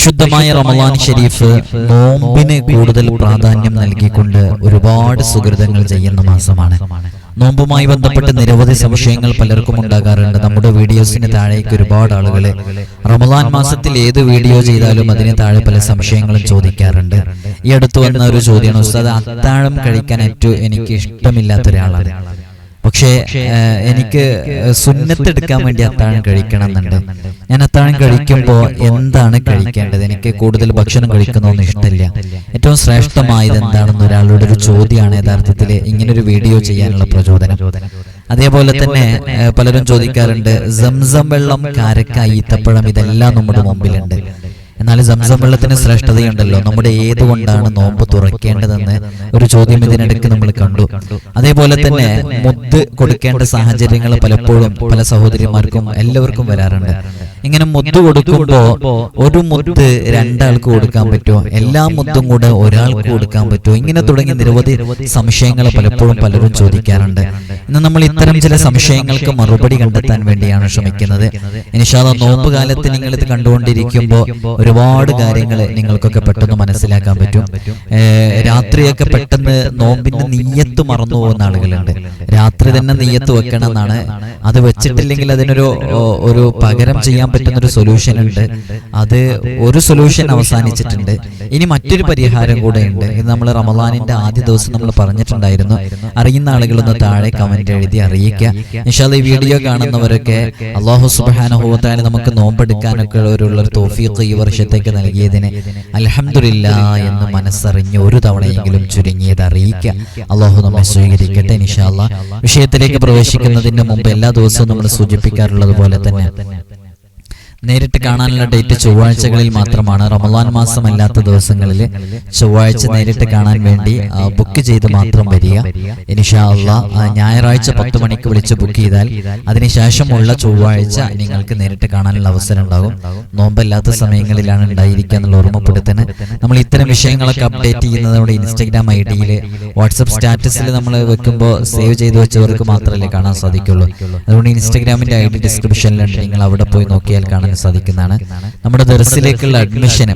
പരിശുദ്ധമായ റമലാൻ ഷെരീഫ് നോമ്പിന് കൂടുതൽ പ്രാധാന്യം നൽകിക്കൊണ്ട് ഒരുപാട് സുഹൃതങ്ങൾ ചെയ്യുന്ന മാസമാണ്. നോമ്പുമായി ബന്ധപ്പെട്ട് നിരവധി സംശയങ്ങൾ പലർക്കും ഉണ്ടാകാറുണ്ട്. നമ്മുടെ വീഡിയോസിന് താഴേക്ക് ഒരുപാട് ആളുകൾ റമദാൻ മാസത്തിൽ ഏത് വീഡിയോ ചെയ്താലും അതിന് താഴെ പല സംശയങ്ങളും ചോദിക്കാറുണ്ട്. ഈ അടുത്ത് വന്ന ഒരു ചോദ്യമാണ് ഉസ്താദ് അത്താഴം കഴിക്കാൻ ഏറ്റവും എനിക്ക് ഇഷ്ടമില്ലാത്ത ഒരാളാണ് പക്ഷേ എനിക്ക് എനിക്ക് സുന്നത്തെടുക്കാൻ വേണ്ടി അത്താഴം കഴിക്കണം എന്നുണ്ട്. ഞാൻ അത്താഴം കഴിക്കുമ്പോൾ എന്താണ് കഴിക്കേണ്ടത്? എനിക്ക് കൂടുതൽ ഭക്ഷണം കഴിക്കണമെന്ന് ഇഷ്ടമില്ല. ഏറ്റവും ശ്രേഷ്ഠമായത് എന്താണെന്ന് ഒരാളുടെ ഒരു ചോദ്യമാണ് യഥാർത്ഥത്തിൽ ഇങ്ങനൊരു വീഡിയോ ചെയ്യാനുള്ള പ്രചോദനം. അതേപോലെ തന്നെ പലരും ചോദിക്കാറുണ്ട് സംസം വെള്ളം കാരക്ക ഈത്തപ്പഴം ഇതെല്ലാം നമ്മുടെ മുമ്പിലുണ്ട്. എന്നാൽ സംസം വെള്ളത്തിന് ശ്രേഷ്ഠതയുണ്ടല്ലോ. നമ്മുടെ ഏതുകൊണ്ടാണ് നോമ്പ് തുറക്കേണ്ടതെന്ന് ഒരു ചോദ്യം ഇതിനിടയ്ക്ക് നമ്മൾ കണ്ടു. അതേപോലെ തന്നെ മുത്ത് കൊടുക്കേണ്ട സാഹചര്യങ്ങൾ പലപ്പോഴും പല സഹോദരിമാർക്കും എല്ലാവർക്കും വരാറുണ്ട്. ഇങ്ങനെ മുത്ത് കൊടുക്കുമ്പോ ഒരു മുത്ത് രണ്ടാൾക്ക് കൊടുക്കാൻ പറ്റുമോ? എല്ലാ മുത്തും കൂടെ ഒരാൾക്ക് കൊടുക്കാൻ പറ്റുമോ? ഇങ്ങനെ തുടങ്ങി നിരവധി സംശയങ്ങൾ പലപ്പോഴും പലരും ചോദിക്കാറുണ്ട്. ഇന്ന് നമ്മൾ ഇത്തരം ചില സംശയങ്ങൾക്ക് മറുപടി കണ്ടെത്താൻ വേണ്ടിയാണ് ശ്രമിക്കുന്നത്. ഇനിഷാദ നോമ്പ് കാലത്ത് നിങ്ങൾ ഇത് കണ്ടുകൊണ്ടിരിക്കുമ്പോൾ ഒരുപാട് കാര്യങ്ങൾ നിങ്ങൾക്കൊക്കെ പെട്ടെന്ന് മനസ്സിലാക്കാൻ പറ്റും. രാത്രിയൊക്കെ പെട്ടെന്ന് നോമ്പിന്റെ നീയത്ത് മറന്നു പോകുന്ന ആളുകളുണ്ട്. രാത്രി തന്നെ നീയത്ത് വെക്കണം എന്നാണ്. അത് വെച്ചിട്ടില്ലെങ്കിൽ അതിനൊരു ഒരു പകരം ചെയ്യാൻ പറ്റുന്ന ഒരു സൊല്യൂഷൻ ഉണ്ട്. അത് ഒരു സൊല്യൂഷൻ അവസാനിച്ചിട്ടുണ്ട്. ഇനി മറ്റൊരു പരിഹാരം കൂടെ ഉണ്ട്. ഇത് നമ്മൾ റമദാനിന്റെ ആദ്യ ദിവസം നമ്മൾ പറഞ്ഞിട്ടുണ്ടായിരുന്നു. അറിയുന്ന ആളുകളൊന്ന് താഴെ കമന്റ് എഴുതി അറിയിക്കുക. ഈ വീഡിയോ കാണുന്നവരൊക്കെ അള്ളാഹു സുബാനുഭവത്തായ നമുക്ക് നോമ്പെടുക്കാനൊക്കെ ഉള്ള ഒരു തോഫീഖ് ഈ വർഷത്തേക്ക് നൽകിയതിന് അലഹമില്ല എന്ന് മനസ്സറിഞ്ഞ് ഒരു തവണയെങ്കിലും ചുരുങ്ങിയത് അറിയിക്കുക. അള്ളാഹു നമ്മെ സ്വീകരിക്കട്ടെ ഇൻഷാല്ല വിഷയത്തിലേക്ക് പ്രവേശിക്കുന്നതിന് മുമ്പ് എല്ലാ ദിവസവും നമ്മൾ സൂചിപ്പിക്കാറുള്ളത് പോലെ തന്നെ. നേരിട്ട് കാണാനുള്ള ഡേറ്റ് ചൊവ്വാഴ്ചകളിൽ മാത്രമാണ്. റമദാൻ മാസം അല്ലാത്ത ദിവസങ്ങളിൽ ചൊവ്വാഴ്ച നേരിട്ട് കാണാൻ വേണ്ടി ബുക്ക് ചെയ്ത് മാത്രം വരിക. ഇനിഷാ ഞായറാഴ്ച പത്ത് മണിക്ക് വിളിച്ച് ബുക്ക് ചെയ്താൽ അതിനുശേഷമുള്ള ചൊവ്വാഴ്ച നിങ്ങൾക്ക് നേരിട്ട് കാണാനുള്ള അവസരം ഉണ്ടാകും. നോമ്പല്ലാത്ത സമയങ്ങളിലാണ് ഉണ്ടായിരിക്കുക എന്നുള്ള ഓർമ്മപ്പെടുത്തന് നമ്മൾ ഇത്തരം വിഷയങ്ങളൊക്കെ അപ്ഡേറ്റ് ചെയ്യുന്നത് നമ്മുടെ ഇൻസ്റ്റഗ്രാം ഐ ഡിയിൽ വാട്സപ്പ് സ്റ്റാറ്റസിൽ നമ്മൾ വെക്കുമ്പോൾ സേവ് ചെയ്ത് വെച്ചവർക്ക് മാത്രമല്ലേ കാണാൻ സാധിക്കുള്ളൂ അതുകൊണ്ട് ഇൻസ്റ്റഗ്രാമിന്റെ ഐ ഡി ഡിസ്ക്രിപ്ഷനിലുണ്ട് നിങ്ങൾ അവിടെ പോയി നോക്കിയാൽ കാണാൻ സാധിക്കുന്നതാണ്. നമ്മുടെ ദർസിലേക്കുള്ള അഡ്മിഷൻ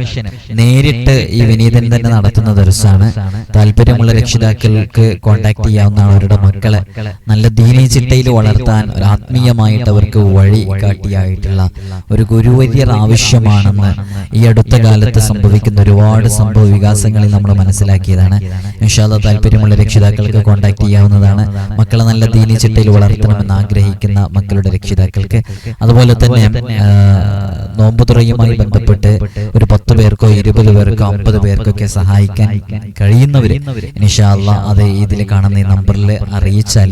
നേരിട്ട് ഈ വിനീതൻ തന്നെ നടത്തുന്ന ദർസാണ്. താല്പര്യമുള്ള രക്ഷിതാക്കൾക്ക് കോൺടാക്ട് ചെയ്യാവുന്ന അവരുടെ മക്കളെ നല്ല ദീനീ ചിട്ടയിൽ വളർത്താൻ ഒരു ആത്മീയമായിട്ട് അവർക്ക് വഴി കാട്ടിയായിട്ടുള്ള ഒരു ഗുരുവര്യർ ആവശ്യമാണെന്ന് ഈ അടുത്ത കാലത്ത് സംഭവിക്കുന്ന ഒരുപാട് സംഭവ വികാസങ്ങളിൽ നമ്മൾ മനസ്സിലാക്കിയതാണ്. ഇൻഷാല്ല താല്പര്യമുള്ള രക്ഷിതാക്കൾക്ക് കോൺടാക്ട് ചെയ്യാവുന്നതാണ്. മക്കളെ നല്ല ദീനീ ചിട്ടയിൽ വളർത്തണമെന്ന് ആഗ്രഹിക്കുന്ന മക്കളുടെ രക്ഷിതാക്കൾക്ക്. അതുപോലെ തന്നെ ആ, നോമ്പ് തുറയുമായി ബന്ധപ്പെട്ട് ഒരു പത്ത് പേർക്കോ ഇരുപത് പേർക്കോ അമ്പത് പേർക്കൊക്കെ സഹായിക്കാൻ കഴിയുന്നവര്. നിഷാല്ല അത് ഇതിൽ കാണുന്ന ഈ നമ്പറിൽ അറിയിച്ചാൽ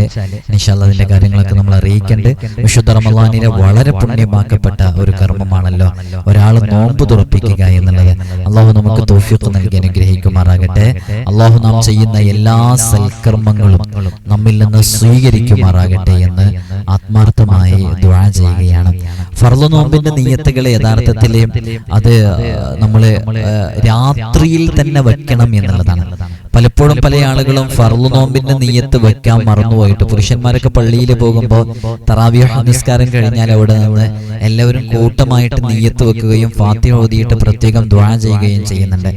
നിഷാല്ല അതിന്റെ കാര്യങ്ങളൊക്കെ നമ്മൾ അറിയിക്കേണ്ട വിശുദ്ധ റമലാനിലെ വളരെ പുണ്യമാക്കപ്പെട്ട ഒരു കർമ്മമാണല്ലോ. ഒരാൾ നോമ്പ് തുറപ്പിക്കുക എന്നുള്ളത്. അള്ളാഹു നമുക്ക് തോഫിയൊക്കെ നൽകി അനുഗ്രഹിക്കുമാറാകട്ടെ. അള്ളാഹു നാം ചെയ്യുന്ന എല്ലാ സൽക്കർമ്മങ്ങളും നമ്മിൽ നിന്ന് സ്വീകരിക്കുമാറാകട്ടെ എന്ന് ആത്മാർത്ഥമായി ദ്വാ ചെയ്യുകയാണ്. ഫർൾ നോമ്പിന്റെ നീയത്തുകൾ യഥാർത്ഥത്തിൽ അത് നമ്മൾ രാത്രിയിൽ തന്നെ വെക്കണം എന്നുള്ളതാണ്. പലപ്പോഴും പല ആളുകളും ഫർൾ നോമ്പിന്റെ നീയത്ത് വെക്കാൻ മറന്നുപോയിട്ട് പുരുഷന്മാരൊക്കെ പള്ളിയിൽ പോകുമ്പോൾ തറാവിയ നിസ്കാരം കഴിഞ്ഞാൽ അവിടെ നിന്ന് എല്ലാവരും കൂട്ടമായിട്ട് നീയത്ത് വെക്കുകയും ഫാത്തി ഓതിയിട്ട് പ്രത്യേകം ദ്വാ ചെയ്യുകയും ചെയ്യുന്നുണ്ട്.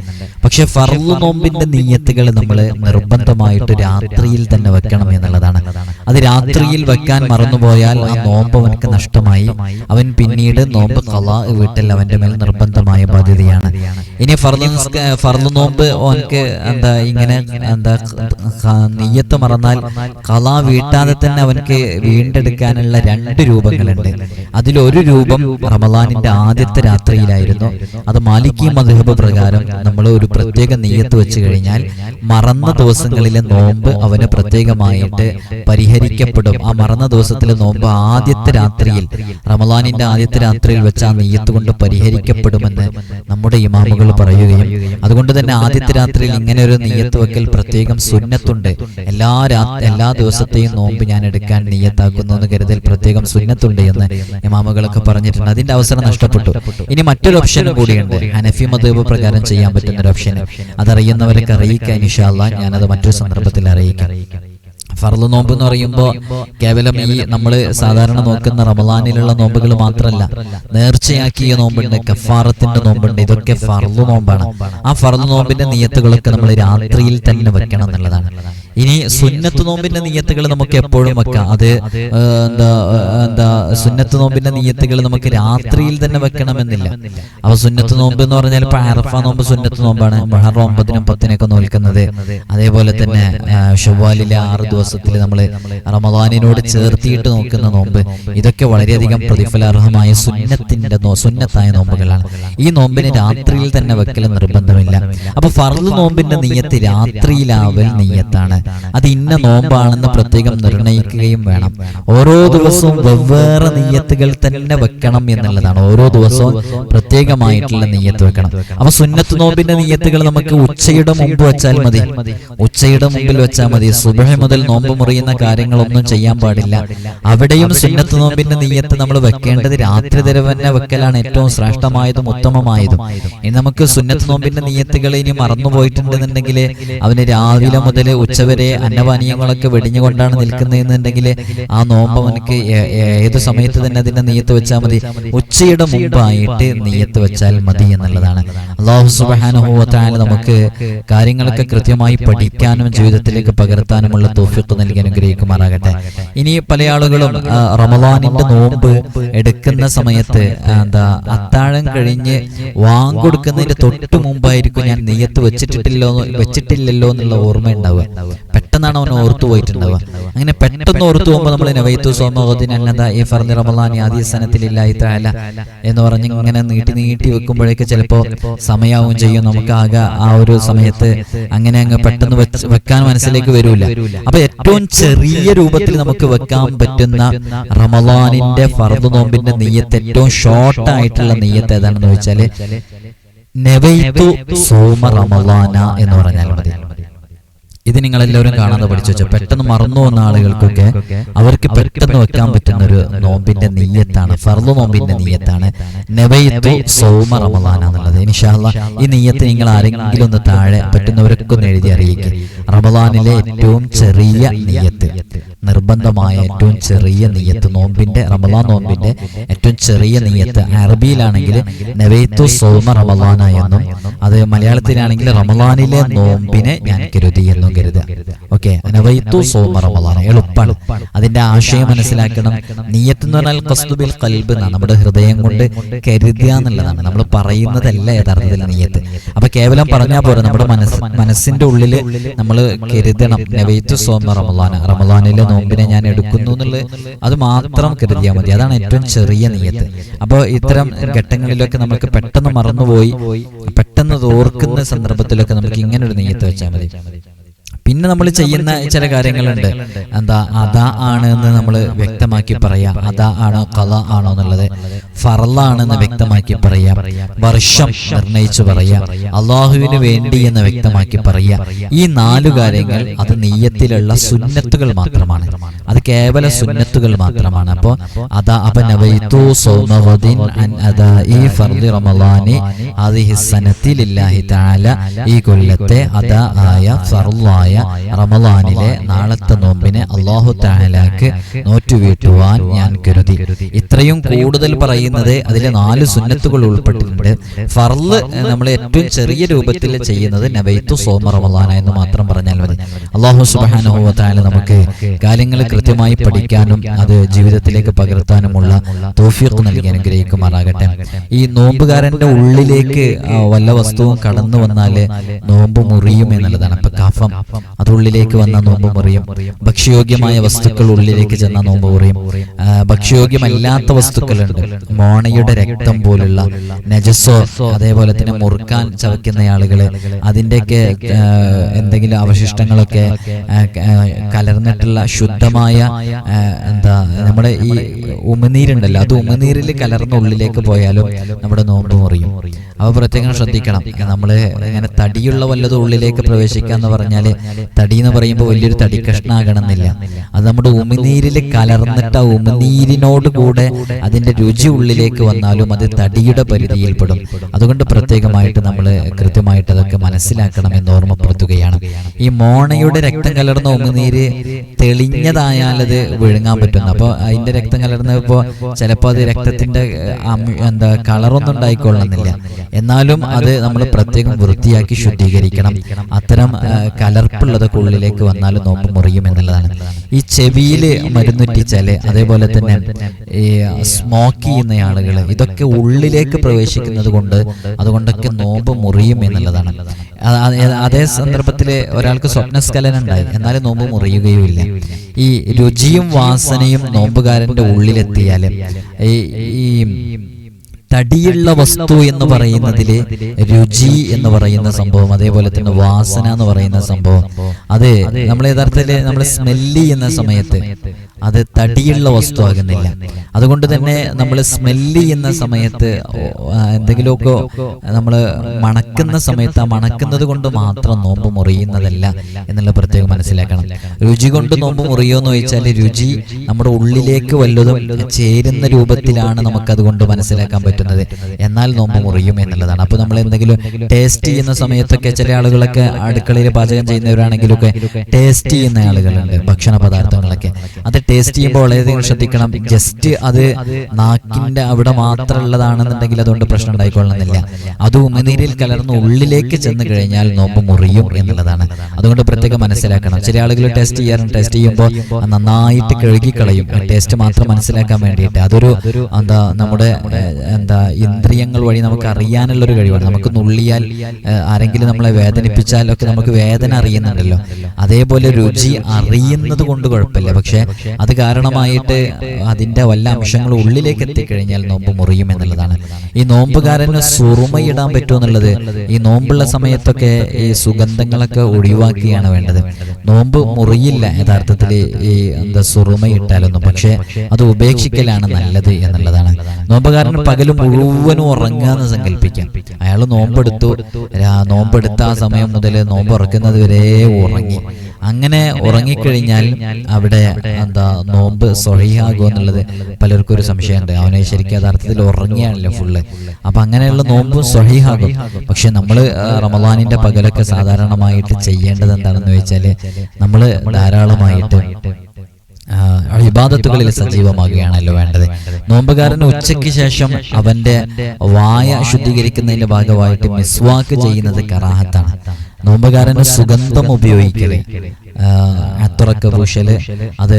പക്ഷെ ഫർൾ നോമ്പിന്റെ നീയത്തുകൾ നമ്മൾ നിർബന്ധമായിട്ട് രാത്രിയിൽ തന്നെ വെക്കണം എന്നുള്ളതാണ്. അത് രാത്രിയിൽ വെക്കാൻ മറന്നുപോയാൽ ആ നോമ്പ് അവനക്ക് നഷ്ടമായി. അവൻ പിന്നീട് നോമ്പ് കലാ വീട്ടിൽ അവന്റെ മേൽ നിർബന്ധമായ ബാധ്യതയാണ് ഇനി ഫർദ് ഫർദ് നോമ്പ് അവനക്ക് എന്താ ഇങ്ങനെ എന്താ ക- നെയ്യത്ത് മറന്നാൽ കലാ വീട്ടാതെ തന്നെ അവനക്ക് വീണ്ടെടുക്കാനുള്ള രണ്ട് രൂപങ്ങളുണ്ട്. അതിലൊരു രൂപം റമലാനിന്റെ ആദ്യത്തെ രാത്രിയിലായിരുന്നു. അത് മാലിക്കി മധുഹബ് പ്രകാരം നമ്മൾ ഒരു പ്രത്യേക നെയ്യത്ത് വെച്ച് കഴിഞ്ഞാൽ മറന്ന ദിവസങ്ങളിലെ നോമ്പ് അവന് പ്രത്യേകമായിട്ട് പരിഹരിക്കപ്പെടും. ആ മറന്ന ദിവസത്തിലെ നോമ്പ് ആദ്യത്തെ രാത്രിയിൽ റമലാനിന്റെ ആദ്യത്തെ രാത്രിയിൽ വെച്ച് ആ നെയ്യത്ത് കൊണ്ട് പരിഹരിക്കപ്പെടുമെന്ന് നമ്മുടെ ഇമാമുകൾ പറയുകയും അതുകൊണ്ട് തന്നെ ആദ്യത്തെ രാത്രിയിൽ ഇങ്ങനെ ഒരു നെയ്യത്ത് വെക്കൽ പ്രത്യേകം സുന്നത്തുണ്ട്. എല്ലാ എല്ലാ ദിവസത്തെയും നോമ്പ് ഞാൻ എടുക്കാൻ നീയത്താക്കുന്നു എന്ന് കരുതൽ പ്രത്യേകം സുന്നത്തുണ്ട് എന്ന് ഇമാമുകളൊക്കെ പറഞ്ഞിട്ടുണ്ട്. അതിന്റെ അവസരം നഷ്ടപ്പെട്ടു. ഇനി മറ്റൊരു ഓപ്ഷൻ കൂടിയുണ്ട്. ഹനഫി മതേബ് പ്രകാരം ചെയ്യാൻ പറ്റുന്ന ഒരു ഓപ്ഷൻ അതറിയുന്നവരൊക്കെ അറിയിക്കാൻ ഇൻഷാല്ല ഞാനത് മറ്റൊരു സന്ദർഭത്തിൽ അറിയിക്കാം. ഫർദ് നോമ്പ് എന്ന് പറയുമ്പോൾ കേവലം ഈ നമ്മൾ സാധാരണ നോക്കുന്ന റമദാനിലുള്ള നോമ്പുകൾ മാത്രമല്ല നേർച്ചയാക്കിയ നോമ്പുണ്ട് കഫാറത്തിന്റെ നോമ്പുണ്ട് ഇതൊക്കെ ഫർദ് നോമ്പാണ്. ആ ഫർദ് നോമ്പിന്റെ നിയത്തുകളൊക്കെ നമ്മൾ രാത്രിയിൽ തന്നെ വെക്കണം എന്നുള്ളതാണ്. ഇനി സുന്നത്ത് നോമ്പിന്റെ നീയത്തുകൾ നമുക്ക് എപ്പോഴും വെക്കാം. അത് എന്താ എന്താ സുന്നത്ത് നോമ്പിന്റെ നീയത്തുകൾ നമുക്ക് രാത്രിയിൽ തന്നെ വെക്കണമെന്നില്ല. അപ്പൊ സുന്നത്ത് നോമ്പ് എന്ന് പറഞ്ഞാൽ ഇപ്പൊ അറഫ നോമ്പ് സുന്നത്ത് നോമ്പാണ്. മഹർ ഒമ്പതിനും പത്തിനൊക്കെ നോൽക്കുന്നത്. അതേപോലെ തന്നെ ഷവ്വാലിലെ ആറ് ദിവസത്തിൽ നമ്മൾ റമദാനിനോട് ചേർത്തിയിട്ട് നോക്കുന്ന നോമ്പ്. ഇതൊക്കെ വളരെയധികം പ്രതിഫലാർഹമായ സുന്നത്തിന്റെ സുന്നത്തായ നോമ്പുകളാണ്. ഈ നോമ്പിന് രാത്രിയിൽ തന്നെ വെക്കൽ നിർബന്ധമില്ല. അപ്പൊ ഫർദ് നോമ്പിന്റെ നീയത്ത് രാത്രിയിലാവൽ നീയത്താണ് അത് ഇന്ന നോമ്പാണെന്ന് പ്രത്യേകം നിർണയിക്കുകയും വേണം. ഓരോ ദിവസവും വെവ്വേറെ നെയ്യത്തുകൾ തന്നെ വെക്കണം എന്നുള്ളതാണ്. ഓരോ ദിവസവും പ്രത്യേകമായിട്ടുള്ള നെയ്യത്ത് വെക്കണം. അപ്പൊ സുന്നത്ത് നോമ്പിന്റെ നെയ്യത്തുകൾ നമുക്ക് ഉച്ചയുടെ മുമ്പ് വെച്ചാൽ മതി. ഉച്ചയുടെ മുമ്പിൽ വെച്ചാൽ മതി. സുബഹ മുതൽ നോമ്പ് മുറിയുന്ന കാര്യങ്ങളൊന്നും ചെയ്യാൻ പാടില്ല. അവിടെയും സുന്നത്ത് നോമ്പിന്റെ നെയ്യത്ത് നമ്മൾ വെക്കേണ്ടത് രാത്രി തന്നെ വെക്കലാണ് ഏറ്റവും ശ്രേഷ്ഠമായതും ഉത്തമമായതും. ഇനി നമുക്ക് സുന്നത്ത് നോമ്പിന്റെ നെയ്യത്തുകൾ ഇനി മറന്നുപോയിട്ടുണ്ടെന്നുണ്ടെങ്കിൽ അവന് രാവിലെ മുതൽ ഉച്ചവരെ അന്നപാനീയങ്ങളൊക്കെ വെടിഞ്ഞുകൊണ്ടാണ് നിൽക്കുന്നതെന്നുണ്ടെങ്കിൽ ആ നോമ്പ് അവനക്ക് ഏത് സമയത്ത് തന്നെ അതിന്റെ നീയത്ത് വെച്ചാൽ മതി. ഉച്ചയുടെ മുമ്പായിട്ട് നീയത്ത് വെച്ചാൽ മതി എന്നുള്ളതാണ്. അള്ളാഹു സുബാനുഭവത്തായാലും നമുക്ക് കാര്യങ്ങളൊക്കെ കൃത്യമായി പഠിക്കാനും ജീവിതത്തിലേക്ക് പകർത്താനുമുള്ള തോഫിക്ക് നൽകി അനുഗ്രഹിക്കുമാറാകട്ടെ. ഇനി പല ആളുകളും റമദാനിന്റെ നോമ്പ് എടുക്കുന്ന സമയത്ത് എന്താ അത്താഴം കഴിഞ്ഞ് വാങ്ങൊടുക്കുന്നതിന്റെ തൊട്ട് മുമ്പായിരിക്കും ഞാൻ നെയ്യത്ത് വെച്ചിട്ടില്ലല്ലോ വെച്ചിട്ടില്ലല്ലോ എന്നുള്ള ഓർമ്മ ഉണ്ടാവുക പെട്ടെന്നാണ് അവൻ ഓർത്തു പോയിട്ടുണ്ടാവുക. അങ്ങനെ പെട്ടെന്ന് ഓർത്തു പോകുമ്പോൾ നമ്മൾ നവൈത്തു റമലാനി ആദ്യ സ്ഥാനത്തിലില്ലായി താല എന്ന് പറഞ്ഞ് ഇങ്ങനെ നീട്ടി നീട്ടി വെക്കുമ്പോഴേക്ക് ചിലപ്പോൾ സമയാവും ചെയ്യും. നമുക്ക് ആകെ ആ ഒരു സമയത്ത് അങ്ങനെ അങ്ങ് പെട്ടെന്ന് വെക്കാൻ മനസ്സിലേക്ക് വരൂല. അപ്പൊ ഏറ്റവും ചെറിയ രൂപത്തിൽ നമുക്ക് വെക്കാൻ പറ്റുന്ന റമലാനിന്റെ ഫർദ് നോമ്പിന്റെ നെയ്യത്ത് ഏറ്റവും ഷോർട്ട് ആയിട്ടുള്ള നെയ്യത്ത് ഏതാണെന്ന് വെച്ചാൽ നെവൈത്തു സോമ റമലാന എന്ന് പറഞ്ഞാൽ മതി. ഇത് നിങ്ങൾ എല്ലാവരും കാണാതെ പഠിച്ചു വെച്ചാൽ പെട്ടെന്ന് മറന്നു വന്ന ആളുകൾക്കൊക്കെ അവർക്ക് പെട്ടെന്ന് വെക്കാൻ പറ്റുന്ന ഒരു നോമ്പിന്റെ നീയത്താണ്. ഫർദ് നോമ്പിന്റെ നീയത്താണ്. നെവയത്തു സൗമ റമദാനാന്നുള്ളത് ഇൻഷാല്ല ഈ നീയത്ത് നിങ്ങൾ ആരെങ്കിലും ഒന്ന് താഴെ പറ്റുന്നവരൊക്കെ ഒന്ന് എഴുതി അറിയിക്കുക റമദാനിലെ ഏറ്റവും ചെറിയ നീയത്ത്. നിർബന്ധമായ ഏറ്റവും ചെറിയ നീയത്ത് നോമ്പിന്റെ റമദാൻ നോമ്പിന്റെ ഏറ്റവും ചെറിയ നീയത്ത് അറബിയിലാണെങ്കിൽ നെവയത്തു സൗമ റമദാന എന്നും അത് മലയാളത്തിലാണെങ്കിൽ റമദാനിലെ നോമ്പിനെ ഞാൻ കരുതി. എന്നും കരുതുക ഓക്കെ എളുപ്പമാണ് അതിന്റെ ആശയം മനസ്സിലാക്കണം. നീയത്ത് എന്ന് പറഞ്ഞാൽ കസ്തുബിൽ കൽബ് നമ്മുടെ ഹൃദയം കൊണ്ട് കരുതുക എന്നുള്ളതാണ്. നമ്മൾ പറയുന്നതല്ല യഥാർത്ഥത്തിൽ നീയത്ത്. അപ്പൊ കേവലം പറഞ്ഞാൽ പോരാ നമ്മുടെ മനസ്സ് മനസ്സിന്റെ ഉള്ളിൽ നമ്മൾ കരുതണം. നവൈത്തു സോമ റമലാന റമദാനിലെ നോമ്പിനെ ഞാൻ എടുക്കുന്നു എന്നുള്ളത് അത് മാത്രം കരുതിയാൽ മതി. അതാണ് ഏറ്റവും ചെറിയ നീയത്ത്. അപ്പോൾ ഇത്തരം ഘട്ടങ്ങളിലൊക്കെ നമുക്ക് പെട്ടെന്ന് മറന്നുപോയി പെട്ടെന്ന് ഓർക്കുന്ന സന്ദർഭത്തിലൊക്കെ നമുക്ക് ഇങ്ങനെ ഒരു വെച്ചാൽ മതി. പിന്നെ നമ്മൾ ചെയ്യുന്ന ചില കാര്യങ്ങളുണ്ട്. എന്താ അതാ ആണ് എന്ന് നമ്മൾ വ്യക്തമാക്കി പറയാം. അതാ ആണോ കഥ ആണോ എന്നുള്ളത്. ഫറലാണെന്ന് വ്യക്തമാക്കി പറയാം. വർഷം നിർണയിച്ചു പറയാം. അള്ളാഹുവിന് വേണ്ടി എന്ന് വ്യക്തമാക്കി പറയാം. ഈ നാലു കാര്യങ്ങൾ അത് നെയ്യത്തിലുള്ള സുന്നത്തുകൾ മാത്രമാണ്. അത് കേവല സുന്നത്തുകൾ മാത്രമാണ്. അപ്പോ അതാ അപ്പൊ നവൈത്തു സൗമവദിൻ അൻ ഈ ഫർദി റമളാനി ഹാദിഹി സനത്തി ലില്ലാഹി തആല ഈ കൊല്ലത്തെ അതാ ആയ ഫർളായ റമളാനിലെ നാളത്തെ നോമ്പിനെ അല്ലാഹു താലാക്ക് നോറ്റുവീട്ടുവാൻ ഞാൻ കരുതി. ഇത്രയും കൂടുതൽ പറയുന്നത് അതിലെ നാല് സുന്നത്തുകൾ ഉൾപ്പെട്ടിട്ടുണ്ട്. ഫർൾ നമ്മൾ ഏറ്റവും ചെറിയ രൂപത്തിൽ ചെയ്യുന്നത് നവൈത്തു സോമ എന്ന് മാത്രം പറഞ്ഞാൽ മതി. അള്ളാഹു വ നമുക്ക് കാര്യങ്ങൾ കൃത്യമായി പഠിക്കാനും അത് ജീവിതത്തിലേക്ക് പകർത്താനുമുള്ള തോഫിയൊക്കെ നൽകി അനുഗ്രഹിക്കുമാറാകട്ടെ. ഈ നോമ്പുകാരന്റെ ഉള്ളിലേക്ക് വല്ല വസ്തുവും കടന്നു വന്നാൽ നോമ്പ് മുറിയും എന്നുള്ളതാണ്. ഇപ്പൊ കഫം. ഉള്ളിലേക്ക് വന്ന നോമ്പ് മുറിയും ഭക്ഷ്യയോഗ്യമായ വസ്തുക്കൾ ഉള്ളിലേക്ക് ചെന്ന നോമ്പ് മുറിയും. ഭക്ഷ്യയോഗ്യമല്ലാത്ത വസ്തുക്കളുണ്ട്. മോണയുടെ രക്തം പോലുള്ള നജസോ അതേപോലെ തന്നെ മുറുക്കാൻ ചവയ്ക്കുന്ന ആളുകൾ അതിന്റെയൊക്കെ എന്തെങ്കിലും അവശിഷ്ടങ്ങളൊക്കെ കലർന്നിട്ടുള്ള ശുദ്ധമായ എന്താ നമ്മുടെ ഈ ഉമിനീരുണ്ടല്ലോ അത് ഉമിനീരിൽ കലർന്ന ഉള്ളിലേക്ക് പോയാലും നമ്മുടെ നോമ്പ് മുറിയും. അവ പ്രത്യേകം ശ്രദ്ധിക്കണം. നമ്മൾ ഇങ്ങനെ തടിയുള്ള വല്ലതും ഉള്ളിലേക്ക് പ്രവേശിക്കുക എന്ന് പറഞ്ഞാൽ തടി എന്ന് പറയുമ്പോൾ വലിയൊരു തടി കഷ്ണാകണമെന്നില്ല. അത് നമ്മുടെ ഉമിനീരിൽ കലർന്നിട്ട് ആ ഉമിനീരിനോട് കൂടെ അതിന്റെ രുചി ഉള്ളിലേക്ക് വന്നാലും അത് തടിയുടെ പരിധിയിൽപ്പെടും. അതുകൊണ്ട് പ്രത്യേകമായിട്ട് നമ്മൾ കൃത്യമായിട്ട് അതൊക്കെ മനസ്സിലാക്കണം എന്ന് ഓർമ്മപ്പെടുത്തുകയാണ്. ഈ മോണയുടെ രക്തം കലർന്ന ഉമിനീര് തെളിഞ്ഞതായാൽ അത് വിഴുങ്ങാൻ പറ്റുന്നു. അപ്പോൾ അതിന്റെ രക്തം കലർന്നപ്പോൾ ചിലപ്പോൾ അത് അം- എന്താ കളറൊന്നും ഉണ്ടായിക്കൊള്ളണമെന്നില്ല. എന്നാലും അത് നമ്മൾ പ്രത്യേകം വൃത്തിയാക്കി ശുദ്ധീകരിക്കണം. അത്തരം കലർപ്പുള്ളത് കലർപ്പുള്ളതൊക്കെ ഉള്ളിലേക്ക് വന്നാലും നോമ്പ് മുറിയും എന്നുള്ളതാണ്. ഈ ചെവിയിൽ മരുന്നുറ്റിച്ചാൽ അതേപോലെ തന്നെ ഈ സ്മോക്ക് ചെയ്യുന്ന ആളുകൾ ഇതൊക്കെ ഉള്ളിലേക്ക് പ്രവേശിക്കുന്നത് കൊണ്ട് അതുകൊണ്ടൊക്കെ നോമ്പ് മുറിയും എന്നുള്ളതാണ്. അതേ സന്ദർഭത്തിൽ ഒരാൾക്ക് സ്വപ്നസ്കലനം ഉണ്ടായി എന്നാലും നോമ്പ് മുറിയുകയുമില്ല ഈ രുചിയും വാസനയും നോമ്പുകാരന്റെ ഉള്ളിലെത്തിയാൽ ഈ തടിയുള്ള വസ്തു എന്ന് പറയുന്നതിൽ രുചി എന്ന് പറയുന്ന സംഭവം അതേപോലെ തന്നെ വാസന എന്ന് പറയുന്ന സംഭവം. അത് നമ്മൾ യഥാർത്ഥത്തിൽ നമ്മൾ സ്മെല്ല് ചെയ്യുന്ന സമയത്ത് അത് തടിയുള്ള വസ്തു ആകുന്നില്ല. അതുകൊണ്ട് തന്നെ നമ്മൾ സ്മെല്ല് ചെയ്യുന്ന സമയത്ത് എന്തെങ്കിലുമൊക്കെ നമ്മൾ മണക്കുന്ന സമയത്ത് ആ മണക്കുന്നത് കൊണ്ട് മാത്രം നോമ്പ് മുറിയുന്നതല്ല എന്നുള്ള പ്രത്യേകം മനസ്സിലാക്കണം. രുചി കൊണ്ട് നോമ്പ് മുറിയോ എന്ന് ചോദിച്ചാൽ രുചി നമ്മുടെ ഉള്ളിലേക്ക് വല്ലതും ചേരുന്ന രൂപത്തിലാണ് നമുക്ക് അതുകൊണ്ട് മനസ്സിലാക്കാൻ പറ്റുന്നത്. എന്നാൽ നോമ്പ് മുറിയും എന്നുള്ളതാണ്. അപ്പോൾ നമ്മൾ എന്തെങ്കിലും ടേസ്റ്റ് ചെയ്യുന്ന സമയത്തൊക്കെ ചില ആളുകളൊക്കെ അടുക്കളയിൽ പാചകം ചെയ്യുന്നവരാണെങ്കിലൊക്കെ ടേസ്റ്റ് ചെയ്യുന്ന ആളുകളുണ്ട്. ഭക്ഷണ പദാർത്ഥങ്ങളൊക്കെ. അത് ടേസ്റ്റ് ചെയ്യുമ്പോൾ വളരെയധികം ശ്രദ്ധിക്കണം. ജസ്റ്റ് അത് നാക്കിന്റെ അവിടെ മാത്രമുള്ളതാണെന്നുണ്ടെങ്കിൽ അതുകൊണ്ട് പ്രശ്നം ഉണ്ടായിക്കൊള്ളുന്നില്ല. അത് ഉമിനീരിൽ കലർന്ന് ഉള്ളിലേക്ക് ചെന്ന് കഴിഞ്ഞാൽ നോമ്പ് മുറിയും എന്നുള്ളതാണ്. അതുകൊണ്ട് പ്രത്യേകം മനസ്സിലാക്കണം. ചില ആളുകൾ ടേസ്റ്റ് ചെയ്യാറുണ്ട്. ടേസ്റ്റ് ചെയ്യുമ്പോൾ നന്നായിട്ട് നന്നായിട്ട് കഴുകിക്കളയും ടേസ്റ്റ് മാത്രം മനസ്സിലാക്കാൻ വേണ്ടിയിട്ട്. അതൊരു എന്താ നമ്മുടെ എന്താ ഇന്ദ്രിയങ്ങൾ വഴി നമുക്ക് അറിയാനുള്ള ഒരു കഴിവാണ്. നമുക്ക് നുള്ളിയാൽ ആരെങ്കിലും നമ്മളെ വേദനിപ്പിച്ചാലൊക്കെ നമുക്ക് വേദന അറിയുന്നുണ്ടല്ലോ. അതേപോലെ രുചി അറിയുന്നത് കൊണ്ട് കുഴപ്പമില്ല. പക്ഷെ അത് കാരണമായിട്ട് അതിന്റെ വല്ല അംശങ്ങളും ഉള്ളിലേക്ക് എത്തിക്കഴിഞ്ഞാൽ നോമ്പ് മുറിയും എന്നുള്ളതാണ്. ഈ നോമ്പുകാരന് സുറുമയിടാൻ പറ്റുമെന്നുള്ളത് ഈ നോമ്പുള്ള സമയത്തൊക്കെ ഈ സുഗന്ധങ്ങളൊക്കെ ഒഴിവാക്കിയാണ് വേണ്ടത്. നോമ്പ് മുറിയില്ല യഥാർത്ഥത്തിൽ ഈ എന്താ സുറുമയിട്ടാലൊന്നും. പക്ഷെ അത് ഉപേക്ഷിക്കലാണ് നല്ലത് എന്നുള്ളതാണ്. നോമ്പുകാരന് പകൽ മുഴുവനും ഉറങ്ങാന്ന് സങ്കല്പിക്കാം അയാൾ നോമ്പെടുത്തു. നോമ്പെടുത്ത. ആ സമയം മുതൽ നോമ്പ് ഉറക്കുന്നത് വരെ ഉറങ്ങി. അങ്ങനെ ഉറങ്ങിക്കഴിഞ്ഞാൽ അവിടെ എന്താ നോമ്പ് സൊഹയാകുമോ എന്നുള്ളത് പലർക്കും ഒരു സംശയമുണ്ട്. അവനെ ശരിക്കും യഥാർത്ഥത്തിൽ ഉറങ്ങിയാണല്ലോ ഫുള്ള്. അപ്പൊ അങ്ങനെയുള്ള നോമ്പ് സൊഹയാകും. പക്ഷെ നമ്മൾ റമദാനിന്റെ പകലൊക്കെ സാധാരണമായിട്ട് ചെയ്യേണ്ടത് എന്താണെന്ന് വെച്ചാൽ നമ്മൾ ധാരാളമായിട്ട് ഇബാദത്തുകളിൽ സജീവമാകുകയാണല്ലോ വേണ്ടത്. നോമ്പുകാരൻ ഉച്ചയ്ക്ക് ശേഷം അവന്റെ വായ ശുദ്ധീകരിക്കുന്നതിന്റെ ഭാഗമായിട്ട് മിസ്വാക്ക് ചെയ്യുന്നത് കറാഹത്താണ്. നോമ്പുകാരന് സുഗന്ധം ഉപയോഗിക്കൽ. അത്തുറക്ക പൂശൽ. അത്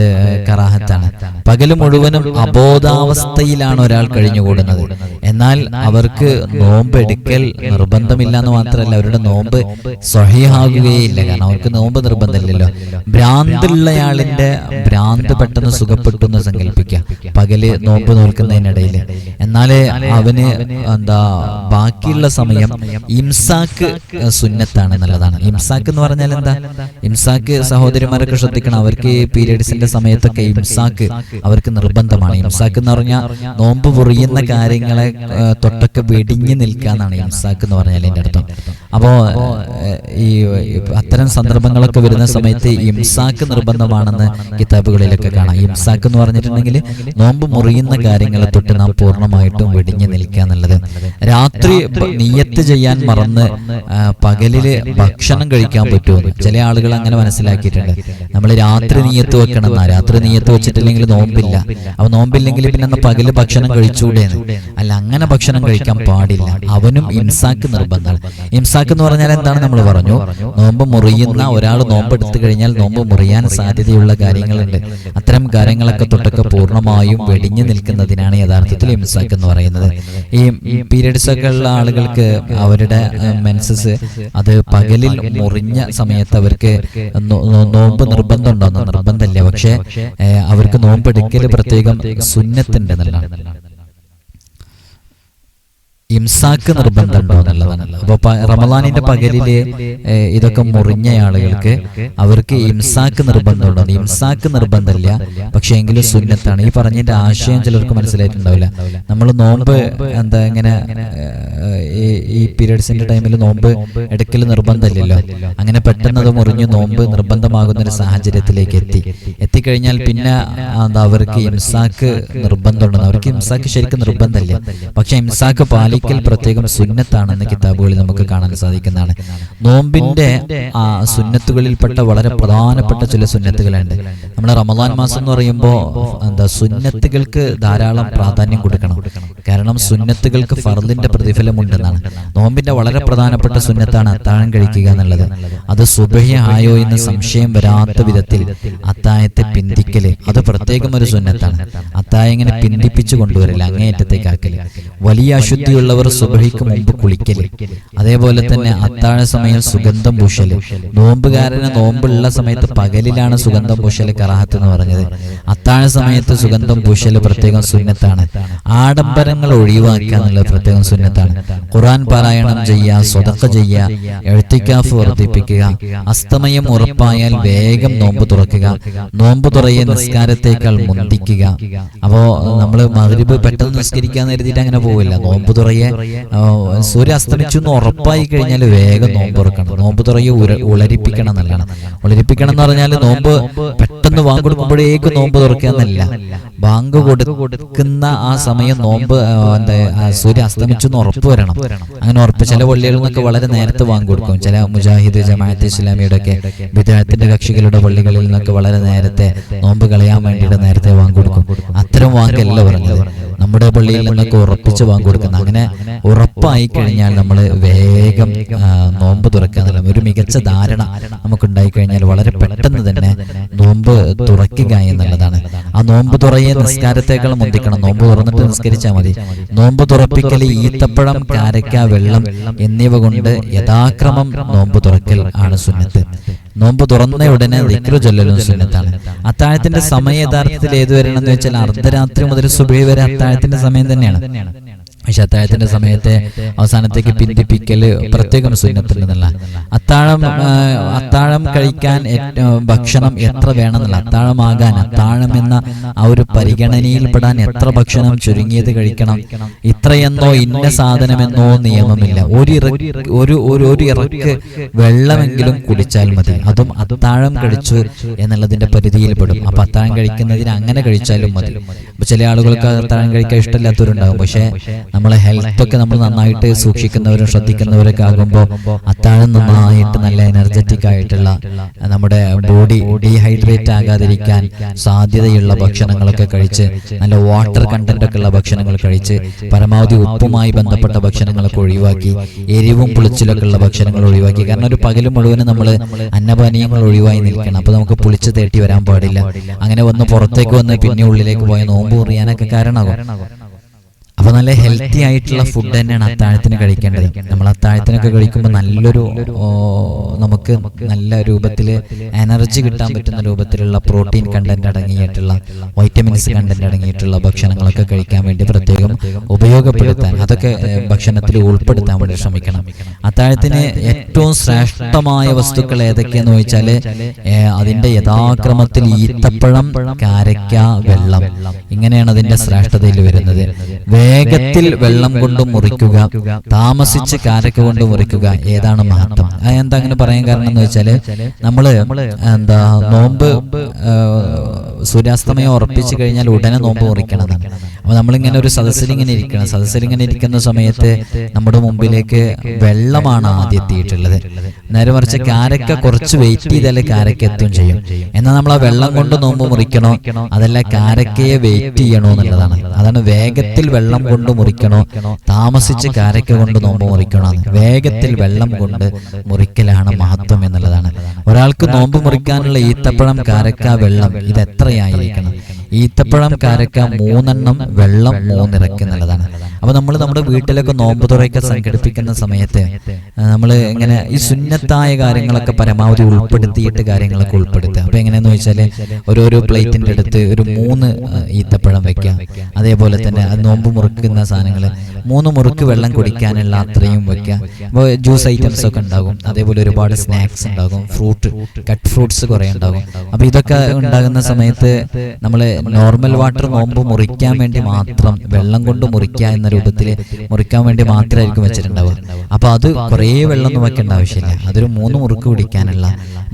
കറാഹത്താണ്. പകൽ മുഴുവനും അബോധാവസ്ഥയിലാണ് ഒരാൾ കഴിഞ്ഞുകൂടുന്നത്. എന്നാൽ അവർക്ക് നോമ്പ് എടുക്കൽ നിർബന്ധമില്ല എന്ന് മാത്രമല്ല അവരുടെ നോമ്പ് സ്വഹിയാകുകയില്ല കാരണം അവർക്ക് നോമ്പ് നിർബന്ധമില്ലല്ലോ. ഭ്രാന്തുള്ളയാളിന്റെ ഭ്രാന്ത് പെട്ടെന്ന് സുഖപ്പെട്ടു എന്ന് സങ്കല്പിക്കുക പകൽ നോമ്പ് നോൽക്കുന്നതിനിടയിൽ എന്നാലേ അവന് എന്താ ബാക്കിയുള്ള സമയം ഇംസാക്ക് സുന്നത്താണ്. എന്നുള്ളതാണ് ഇംസാക്ക് എന്ന് പറഞ്ഞാൽ എന്താ? ഇംസാക്ക് സഹോദരിമാരൊക്കെ ശ്രദ്ധിക്കണം. അവർക്ക് പീരീഡ്സിന്റെ സമയത്തൊക്കെ ഇംസാക്ക് അവർക്ക് നിർബന്ധമാണ്. ഇംസാക്ക് എന്ന് പറഞ്ഞാൽ നോമ്പ് പൊറിയുന്ന കാര്യങ്ങളെ തൊട്ടൊക്കെ വെടിഞ്ഞു നിൽക്കാന്നാണ് ഇംസാക്ക് എന്ന് പറഞ്ഞാൽ എന്റെ അർത്ഥം. അപ്പോ ഈ അത്തരം സന്ദർഭങ്ങളൊക്കെ വരുന്ന സമയത്ത് ഇംസാക്ക് നിർബന്ധമാണെന്ന് കിതാബുകളിലൊക്കെ കാണാം. ഇംസാക്ക് എന്ന് പറഞ്ഞിട്ടുണ്ടെങ്കിൽ നോമ്പ് മുറിയുന്ന കാര്യങ്ങളെ തൊട്ട് നാം പൂർണമായിട്ടും വെടിഞ്ഞു നിൽക്കുക എന്നുള്ളത്. രാത്രി നീയത്ത് നിയ്യത്ത് ചെയ്യാൻ മറന്ന് പകലിൽ ഭക്ഷണം കഴിക്കാൻ പറ്റുമെന്ന് ചില ആളുകൾ അങ്ങനെ മനസ്സിലാക്കിയിട്ടുണ്ട്. നമ്മൾ രാത്രി നീയത്ത് വെക്കണം. എന്നാ രാത്രി നീയത്ത് വെച്ചിട്ടില്ലെങ്കിൽ നോമ്പില്ല. അപ്പൊ നോമ്പില്ലെങ്കിൽ പിന്നെ പകൽ ഭക്ഷണം കഴിച്ചുകൂടെന്ന് അല്ല അങ്ങനെ ഭക്ഷണം കഴിക്കാൻ പാടില്ല. അവനും ഇംസാക്ക് നിർബന്ധമാണ്. ഇംസാക്ക് എന്ന് പറഞ്ഞാൽ എന്താണ് നമ്മൾ പറഞ്ഞു? നോമ്പ് മുറിയുന്ന ഒരാൾ നോമ്പ് എടുത്തു കഴിഞ്ഞാൽ നോമ്പ് മുറിയാൻ സാധ്യതയുള്ള കാര്യങ്ങളുണ്ട്. അത്തരം കാര്യങ്ങളൊക്കെ തൊട്ടൊക്കെ പൂർണമായും വെടിഞ്ഞു നിൽക്കുന്നതിനാണ് യഥാർത്ഥത്തിൽ ഇംസാക്ക് എന്ന് പറയുന്നത്. ഈ പീരീഡ്സ് ഒക്കെ ഉള്ള ആളുകൾക്ക് അവരുടെ മെൻസസ് അത് പകലിൽ മുറിഞ്ഞ സമയത്ത് അവർക്ക് നോമ്പ് നിർബന്ധം ഉണ്ടാകുന്ന നിർബന്ധമല്ല. പക്ഷെ അവർക്ക് നോമ്പ് എടുക്കൽ പ്രത്യേകം സുന്നത്തിന്റെ എന്നുള്ളതാണ് ഇംസാക്ക് നിർബന്ധമുണ്ടോ എന്നുള്ളതാണ്. അപ്പോൾ റമദാനിന്റെ പകലിൽ ഇതൊക്കെ മുറിഞ്ഞ ആളുകൾക്ക് അവർക്ക് ഇംസാക്ക് നിർബന്ധമുണ്ടോ. ഇംസാക്ക് നിർബന്ധമില്ല പക്ഷെ എങ്കിലും സുന്നത്താണ്. ഈ പറഞ്ഞതിന്റെ ആശയം ചിലർക്ക് മനസ്സിലായിട്ടുണ്ടാവില്ല. നമ്മൾ നോമ്പ് എന്താ ഇങ്ങനെ ഈ- പീരീഡ്സിന്റെ ടൈമിൽ നോമ്പ് എടുക്കൽ നിർബന്ധമില്ലല്ലോ. അങ്ങനെ പെട്ടെന്ന് അത് മുറിഞ്ഞ് നോമ്പ് നിർബന്ധമാകുന്ന ഒരു സാഹചര്യത്തിലേക്ക് എത്തി. എത്തിക്കഴിഞ്ഞാൽ പിന്നെ എന്താ അവർക്ക് ഇംസാക്ക് നിർബന്ധമുണ്ടെന്ന്. അവർക്ക് ഇംസാക്ക് ശരിക്കും നിർബന്ധമില്ല. പക്ഷെ ഇംസാക്ക് പാലിക്കൽ പ്രത്യേകം സുന്നത്താണെന്ന് കിതാബുകളിൽ നമുക്ക് കാണാൻ സാധിക്കുന്നതാണ്. നോമ്പിന്റെ ആ സുന്നത്തുകളിൽപ്പെട്ട വളരെ പ്രധാനപ്പെട്ട ചില സുന്നത്തുകളുണ്ട്. നമ്മുടെ റമദാൻ മാസം എന്ന് പറയുമ്പോൾ എന്താ സുന്നത്തുകൾക്ക് ധാരാളം പ്രാധാന്യം കൊടുക്കണം. കാരണം സുന്നത്തുകൾക്ക് ഫർദിന്റെ പ്രതിഫലമുണ്ടെന്നാണ്. നോമ്പിന്റെ വളരെ പ്രധാനപ്പെട്ട സുന്നത്താണ് അത്താഴം കഴിക്കുക എന്നുള്ളത്. അത് സുബഹി ആയോ എന്ന് സംശയം വരാത്ത വിധത്തിൽ അത്തായത്തെ പിന്തിക്കൽ. അത് പ്രത്യേകം ഒരു സുന്നത്താണ്. അത്തായ ഇങ്ങനെ പിന്തിപ്പിച്ചു കൊണ്ടുവരില്ല. അങ്ങേയറ്റത്തേക്കാക്കൽ വലിയ അശുദ്ധിയുള്ളവർ സുബഹിക്ക് മുമ്പ് കുളിക്കൽ. അതേപോലെ തന്നെ അത്താഴ സമയം സുഗന്ധം പൂശൽ. നോമ്പുകാരന് നോമ്പുള്ള സമയത്ത് പകലിലാണ് സുഗന്ധം പൂശൽ കറാഹത്ത് എന്ന് പറഞ്ഞത്. അത്താഴ സമയത്ത് സുഗന്ധം പൂശൽ പ്രത്യേകം സുന്നത്താണ്. ആഡംബരങ്ങൾ ഒഴിവാക്കുക എന്നുള്ളത് പ്രത്യേകം സുന്നത്താണ്. ഖുറാൻ പാരായണം ചെയ്യുക സ്വതക്ക ചെയ്യുക എഴുത്തിക്കാഫ് വർദ്ധിപ്പിക്കുക അസ്തമയം ഉറപ്പായാൽ വേഗം നോമ്പ് തുറക്കുക നോമ്പ് തുറയെ നിസ്കാരത്തേക്കാൾ മുന്തിക്കുക. അപ്പോ നമ്മൾ മഗ്രിബ് പെട്ടെന്ന് നിസ്കരിക്കാൻ കരുതിയിട്ട് അങ്ങനെ പോവില്ല. നോമ്പ് തുറയെ ആ, സൂര്യ അസ്തമിച്ചു എന്ന് ഉറപ്പായി കഴിഞ്ഞാൽ വേഗം നോമ്പ് തുറക്കണം. നോമ്പ് തുറയെ ഉളരിപ്പിക്കണം എന്നല്ലാണ് ഉളരിപ്പിക്കണം എന്ന് പറഞ്ഞാൽ നോമ്പ് പെട്ടെന്ന് വാങ്ങ് കൊടുക്കുമ്പോഴേക്ക് നോമ്പ് തുറക്കുക എന്നല്ല. ബാങ്ക് കൊടുക്കുന്ന ആ സമയം നോമ്പ് എന്താ സൂര്യ അസ്തമിച്ചു എന്ന് ഉറപ്പ് വരണം. അങ്ങനെ ഉറപ്പ് ചില പള്ളികളിൽ നിന്നൊക്കെ വളരെ നേരത്തെ വാങ്ങി കൊടുക്കും. ചില മുജാഹിദ് ജമാഅത്ത് ഇസ്ലാമിയുടെ ഒക്കെ വിദ്യാർത്ഥിന്റെ കക്ഷികളുടെ പള്ളികളിൽ നിന്നൊക്കെ വളരെ നേരത്തെ നോമ്പ് കളയാൻ വേണ്ടിയിട്ട് നേരത്തെ വാങ്ങി കൊടുക്കും. അത്തരം വാങ്ങല്ല പറഞ്ഞത്. നമ്മുടെ പള്ളിയിൽ നിന്നൊക്കെ ഉറപ്പിച്ച് വാങ്ങി കൊടുക്കുന്നത് അങ്ങനെ ഉറപ്പായി കഴിഞ്ഞാൽ നമ്മൾ വേഗം നോമ്പ് തുറക്കുക എന്നുള്ള ഒരു മികച്ച ധാരണ നമുക്ക് ഉണ്ടായി കഴിഞ്ഞാൽ വളരെ പെട്ടെന്ന് തന്നെ നോമ്പ് തുറക്കുക എന്നുള്ളതാണ്. ആ നോമ്പ് തുറയെ നിസ്കാരത്തേക്കാൾ മുന്തിക്കണം നോമ്പ് തുറന്നിട്ട് നിസ്കരിച്ചാൽ മതി. നോമ്പ് തുറപ്പിക്കൽ ഈത്തപ്പഴം കാരക്ക വെള്ളം എന്നിവ കൊണ്ട് യഥാക്രമം നോമ്പ് തുറക്കൽ ആണ് സുന്നത്ത്. നോമ്പ് തുറന്ന ഉടനെ ദിക്രു ചൊല്ലലും സുന്നത്താണ്. അത്താഴത്തിന്റെ സമയം യഥാർത്ഥത്തിൽ ഏത് വരണം എന്ന് വെച്ചാൽ അർദ്ധരാത്രി മുതൽ സുബൈ വരെ അത്താഴത്തിന്റെ സമയം തന്നെയാണ്. പക്ഷെ അത്താഴത്തിന്റെ സമയത്തെ അവസാനത്തേക്ക് പിന്തിപ്പിക്കൽ പ്രത്യേകം സുന്നത്തിനുള്ള അത്താഴം അത്താഴം കഴിക്കാൻ ഭക്ഷണം എത്ര വേണമെന്നല്ല. അത്താഴമാകാൻ അത്താഴം എന്ന ആ ഒരു പരിഗണനയിൽപ്പെടാൻ എത്ര ഭക്ഷണം ചുരുങ്ങിയത് കഴിക്കണം? ഇത്രയെന്നോ ഇന്ന സാധനമെന്നോ നിയമമില്ല. ഒരു ഒരു ഒരു ഒരു ഇറക്ക് വെള്ളമെങ്കിലും കുടിച്ചാൽ മതി. അതും അത്താഴം കഴിച്ചു എന്നുള്ളതിന്റെ പരിധിയിൽപ്പെടും. അപ്പൊ അത്താഴം കഴിക്കുന്നതിന് അങ്ങനെ കഴിച്ചാലും മതി. ചില ആളുകൾക്ക് അത്താഴം കഴിക്കാൻ ഇഷ്ടമില്ലാത്തവരുണ്ടാകും പക്ഷെ നമ്മളെ ഹെൽത്ത് ഒക്കെ നമ്മൾ നന്നായിട്ട് സൂക്ഷിക്കുന്നവരും ശ്രദ്ധിക്കുന്നവരൊക്കെ ആകുമ്പോൾ അത്താഴം നന്നായിട്ട് നല്ല എനർജറ്റിക് ആയിട്ടുള്ള നമ്മുടെ ബോഡി ഡീഹൈഡ്രേറ്റ് ആകാതിരിക്കാൻ സാധ്യതയുള്ള ഭക്ഷണങ്ങളൊക്കെ കഴിച്ച് നല്ല വാട്ടർ കണ്ടന്റ് ഒക്കെ ഉള്ള ഭക്ഷണങ്ങൾ കഴിച്ച് പരമാവധി ഉപ്പുമായി ബന്ധപ്പെട്ട ഭക്ഷണങ്ങളൊക്കെ ഒഴിവാക്കി എരിവും പുളിച്ചിലൊക്കെ ഉള്ള ഭക്ഷണങ്ങൾ ഒഴിവാക്കി. കാരണം ഒരു പകലും മുഴുവനും നമ്മൾ അന്നപാനീയങ്ങൾ ഒഴിവായി നിൽക്കണം. അപ്പോൾ നമുക്ക് പുളിച്ച് തേട്ടി വരാൻ പാടില്ല. അങ്ങനെ വന്ന് പുറത്തേക്ക് വന്ന് പിന്നെ ഉള്ളിലേക്ക് പോയ നോമ്പ് പറയാനൊക്കെ കാരണമാകും. അപ്പൊ നല്ല ഹെൽത്തി ആയിട്ടുള്ള ഫുഡ് തന്നെയാണ് അത്താഴത്തിന് കഴിക്കേണ്ടത്. നമ്മൾ അത്താഴത്തിനൊക്കെ കഴിക്കുമ്പോൾ നല്ലൊരു നമുക്ക് നല്ല രൂപത്തിൽ എനർജി കിട്ടാൻ പറ്റുന്ന രൂപത്തിലുള്ള പ്രോട്ടീൻ കണ്ടന്റ് അടങ്ങിയിട്ടുള്ള വൈറ്റമിൻസ് കണ്ടന്റ് അടങ്ങിയിട്ടുള്ള ഭക്ഷണങ്ങളൊക്കെ കഴിക്കാൻ വേണ്ടി പ്രത്യേകം ഉപയോഗപ്പെടുത്താൻ അതൊക്കെ ഭക്ഷണത്തിൽ ഉൾപ്പെടുത്താൻ വേണ്ടി ശ്രമിക്കണം. അത്താഴത്തിന് ഏറ്റവും ശ്രേഷ്ഠമായ വസ്തുക്കൾ ഏതൊക്കെയെന്ന് ചോദിച്ചാൽ അതിന്റെ യഥാക്രമത്തിൽ ഈത്തപ്പഴം കാരക്ക വെള്ളം. ഇങ്ങനെയാണ് അതിന്റെ ശ്രേഷ്ഠതയിൽ വരുന്നത്. വേഗത്തിൽ വെള്ളം കൊണ്ട് മുറിക്കുക താമസിച്ച് കാരക്ക കൊണ്ട് മുറിക്കുക ഏതാണ് മഹത്വം? എന്താ അങ്ങനെ പറയാൻ കാരണം എന്ന് വെച്ചാൽ നമ്മൾ എന്താ നോമ്പ് സൂര്യാസ്തമയം ഉറപ്പിച്ചു കഴിഞ്ഞാൽ ഉടനെ നോമ്പ് മുറിക്കണതാണ് അപ്പൊ നമ്മളിങ്ങനെ ഒരു സദസ്സിൽ ഇങ്ങനെ ഇരിക്കണം. സദസ്സിൽ ഇങ്ങനെ ഇരിക്കുന്ന സമയത്ത് നമ്മുടെ മുമ്പിലേക്ക് വെള്ളമാണ് ആദ്യം എത്തിയിട്ടുള്ളത്. നേരെ മറിച്ച് കാരക്ക കുറച്ച് വെയിറ്റ് ചെയ്താലേ കാരക്ക എത്തുകയും ചെയ്യും. എന്നാൽ നമ്മൾ ആ വെള്ളം കൊണ്ട് നോമ്പ് മുറിക്കണോ? അതല്ല കാരക്കയെ വെയിറ്റ് ചെയ്യണോ എന്നുള്ളതാണ്. അതാണ് വേഗത്തിൽ വെള്ളം കൊണ്ട് മുറിക്കണോ? താമസിച്ച് കാരക്ക കൊണ്ട് നോമ്പ് മുറിക്കണോ. വേഗത്തിൽ വെള്ളം കൊണ്ട് മുറിക്കലാണ് മഹത്വം എന്നുള്ളതാണ്. ഒരാൾക്ക് നോമ്പ് മുറിക്കാനുള്ള ഈത്തപ്പഴം കാരക്ക വെള്ളം ഇത് എത്രയായിരിക്കണം ഈത്തപ്പഴം കാരക്ക മൂന്നെണ്ണം വെള്ളം മൂന്നിറക്കി എന്നുള്ളതാണ് അപ്പൊ നമ്മൾ നമ്മുടെ വീട്ടിലൊക്കെ നോമ്പ് തുറയൊക്കെ സംഘടിപ്പിക്കുന്ന സമയത്ത് നമ്മൾ ഇങ്ങനെ ഈ സുന്നത്തായ കാര്യങ്ങളൊക്കെ പരമാവധി ഉൾപ്പെടുത്തിയിട്ട് കാര്യങ്ങളൊക്കെ ഉൾപ്പെടുത്തുക. അപ്പൊ എങ്ങനെയാന്ന് വെച്ചാൽ ഓരോരോ പ്ലേറ്റിന്റെ അടുത്ത് ഒരു മൂന്ന് ഈത്തപ്പഴം വെക്കാം അതേപോലെ തന്നെ അത് നോമ്പ് മുറുക്കുന്ന സാധനങ്ങൾ മൂന്ന് മുറുക്ക് വെള്ളം കുടിക്കാനുള്ള അത്രയും വെക്കാം അപ്പോൾ ജ്യൂസ് ഐറ്റംസ് ഒക്കെ ഉണ്ടാകും. അതേപോലെ ഒരുപാട് സ്നാക്സ് ഉണ്ടാകും. ഫ്രൂട്ട് കട്ട് ഫ്രൂട്ട്സ് കുറേ ഉണ്ടാകും. അപ്പൊ ഇതൊക്കെ ഉണ്ടാകുന്ന സമയത്ത് നമ്മൾ നോർമൽ വാട്ടർ നോമ്പ് മുറിക്കാൻ വേണ്ടി മാത്രം വെള്ളം കൊണ്ട് മുറിക്കുക എന്ന രൂപത്തിൽ മുറിക്കാൻ വേണ്ടി മാത്രമായിരിക്കും വെച്ചിട്ടുണ്ടാവുക. അപ്പൊ അത് കുറേ വെള്ളം ഒന്നും വെക്കേണ്ട ആവശ്യമില്ല. അതൊരു മൂന്ന് മുറുക്ക് പിടിക്കാനുള്ള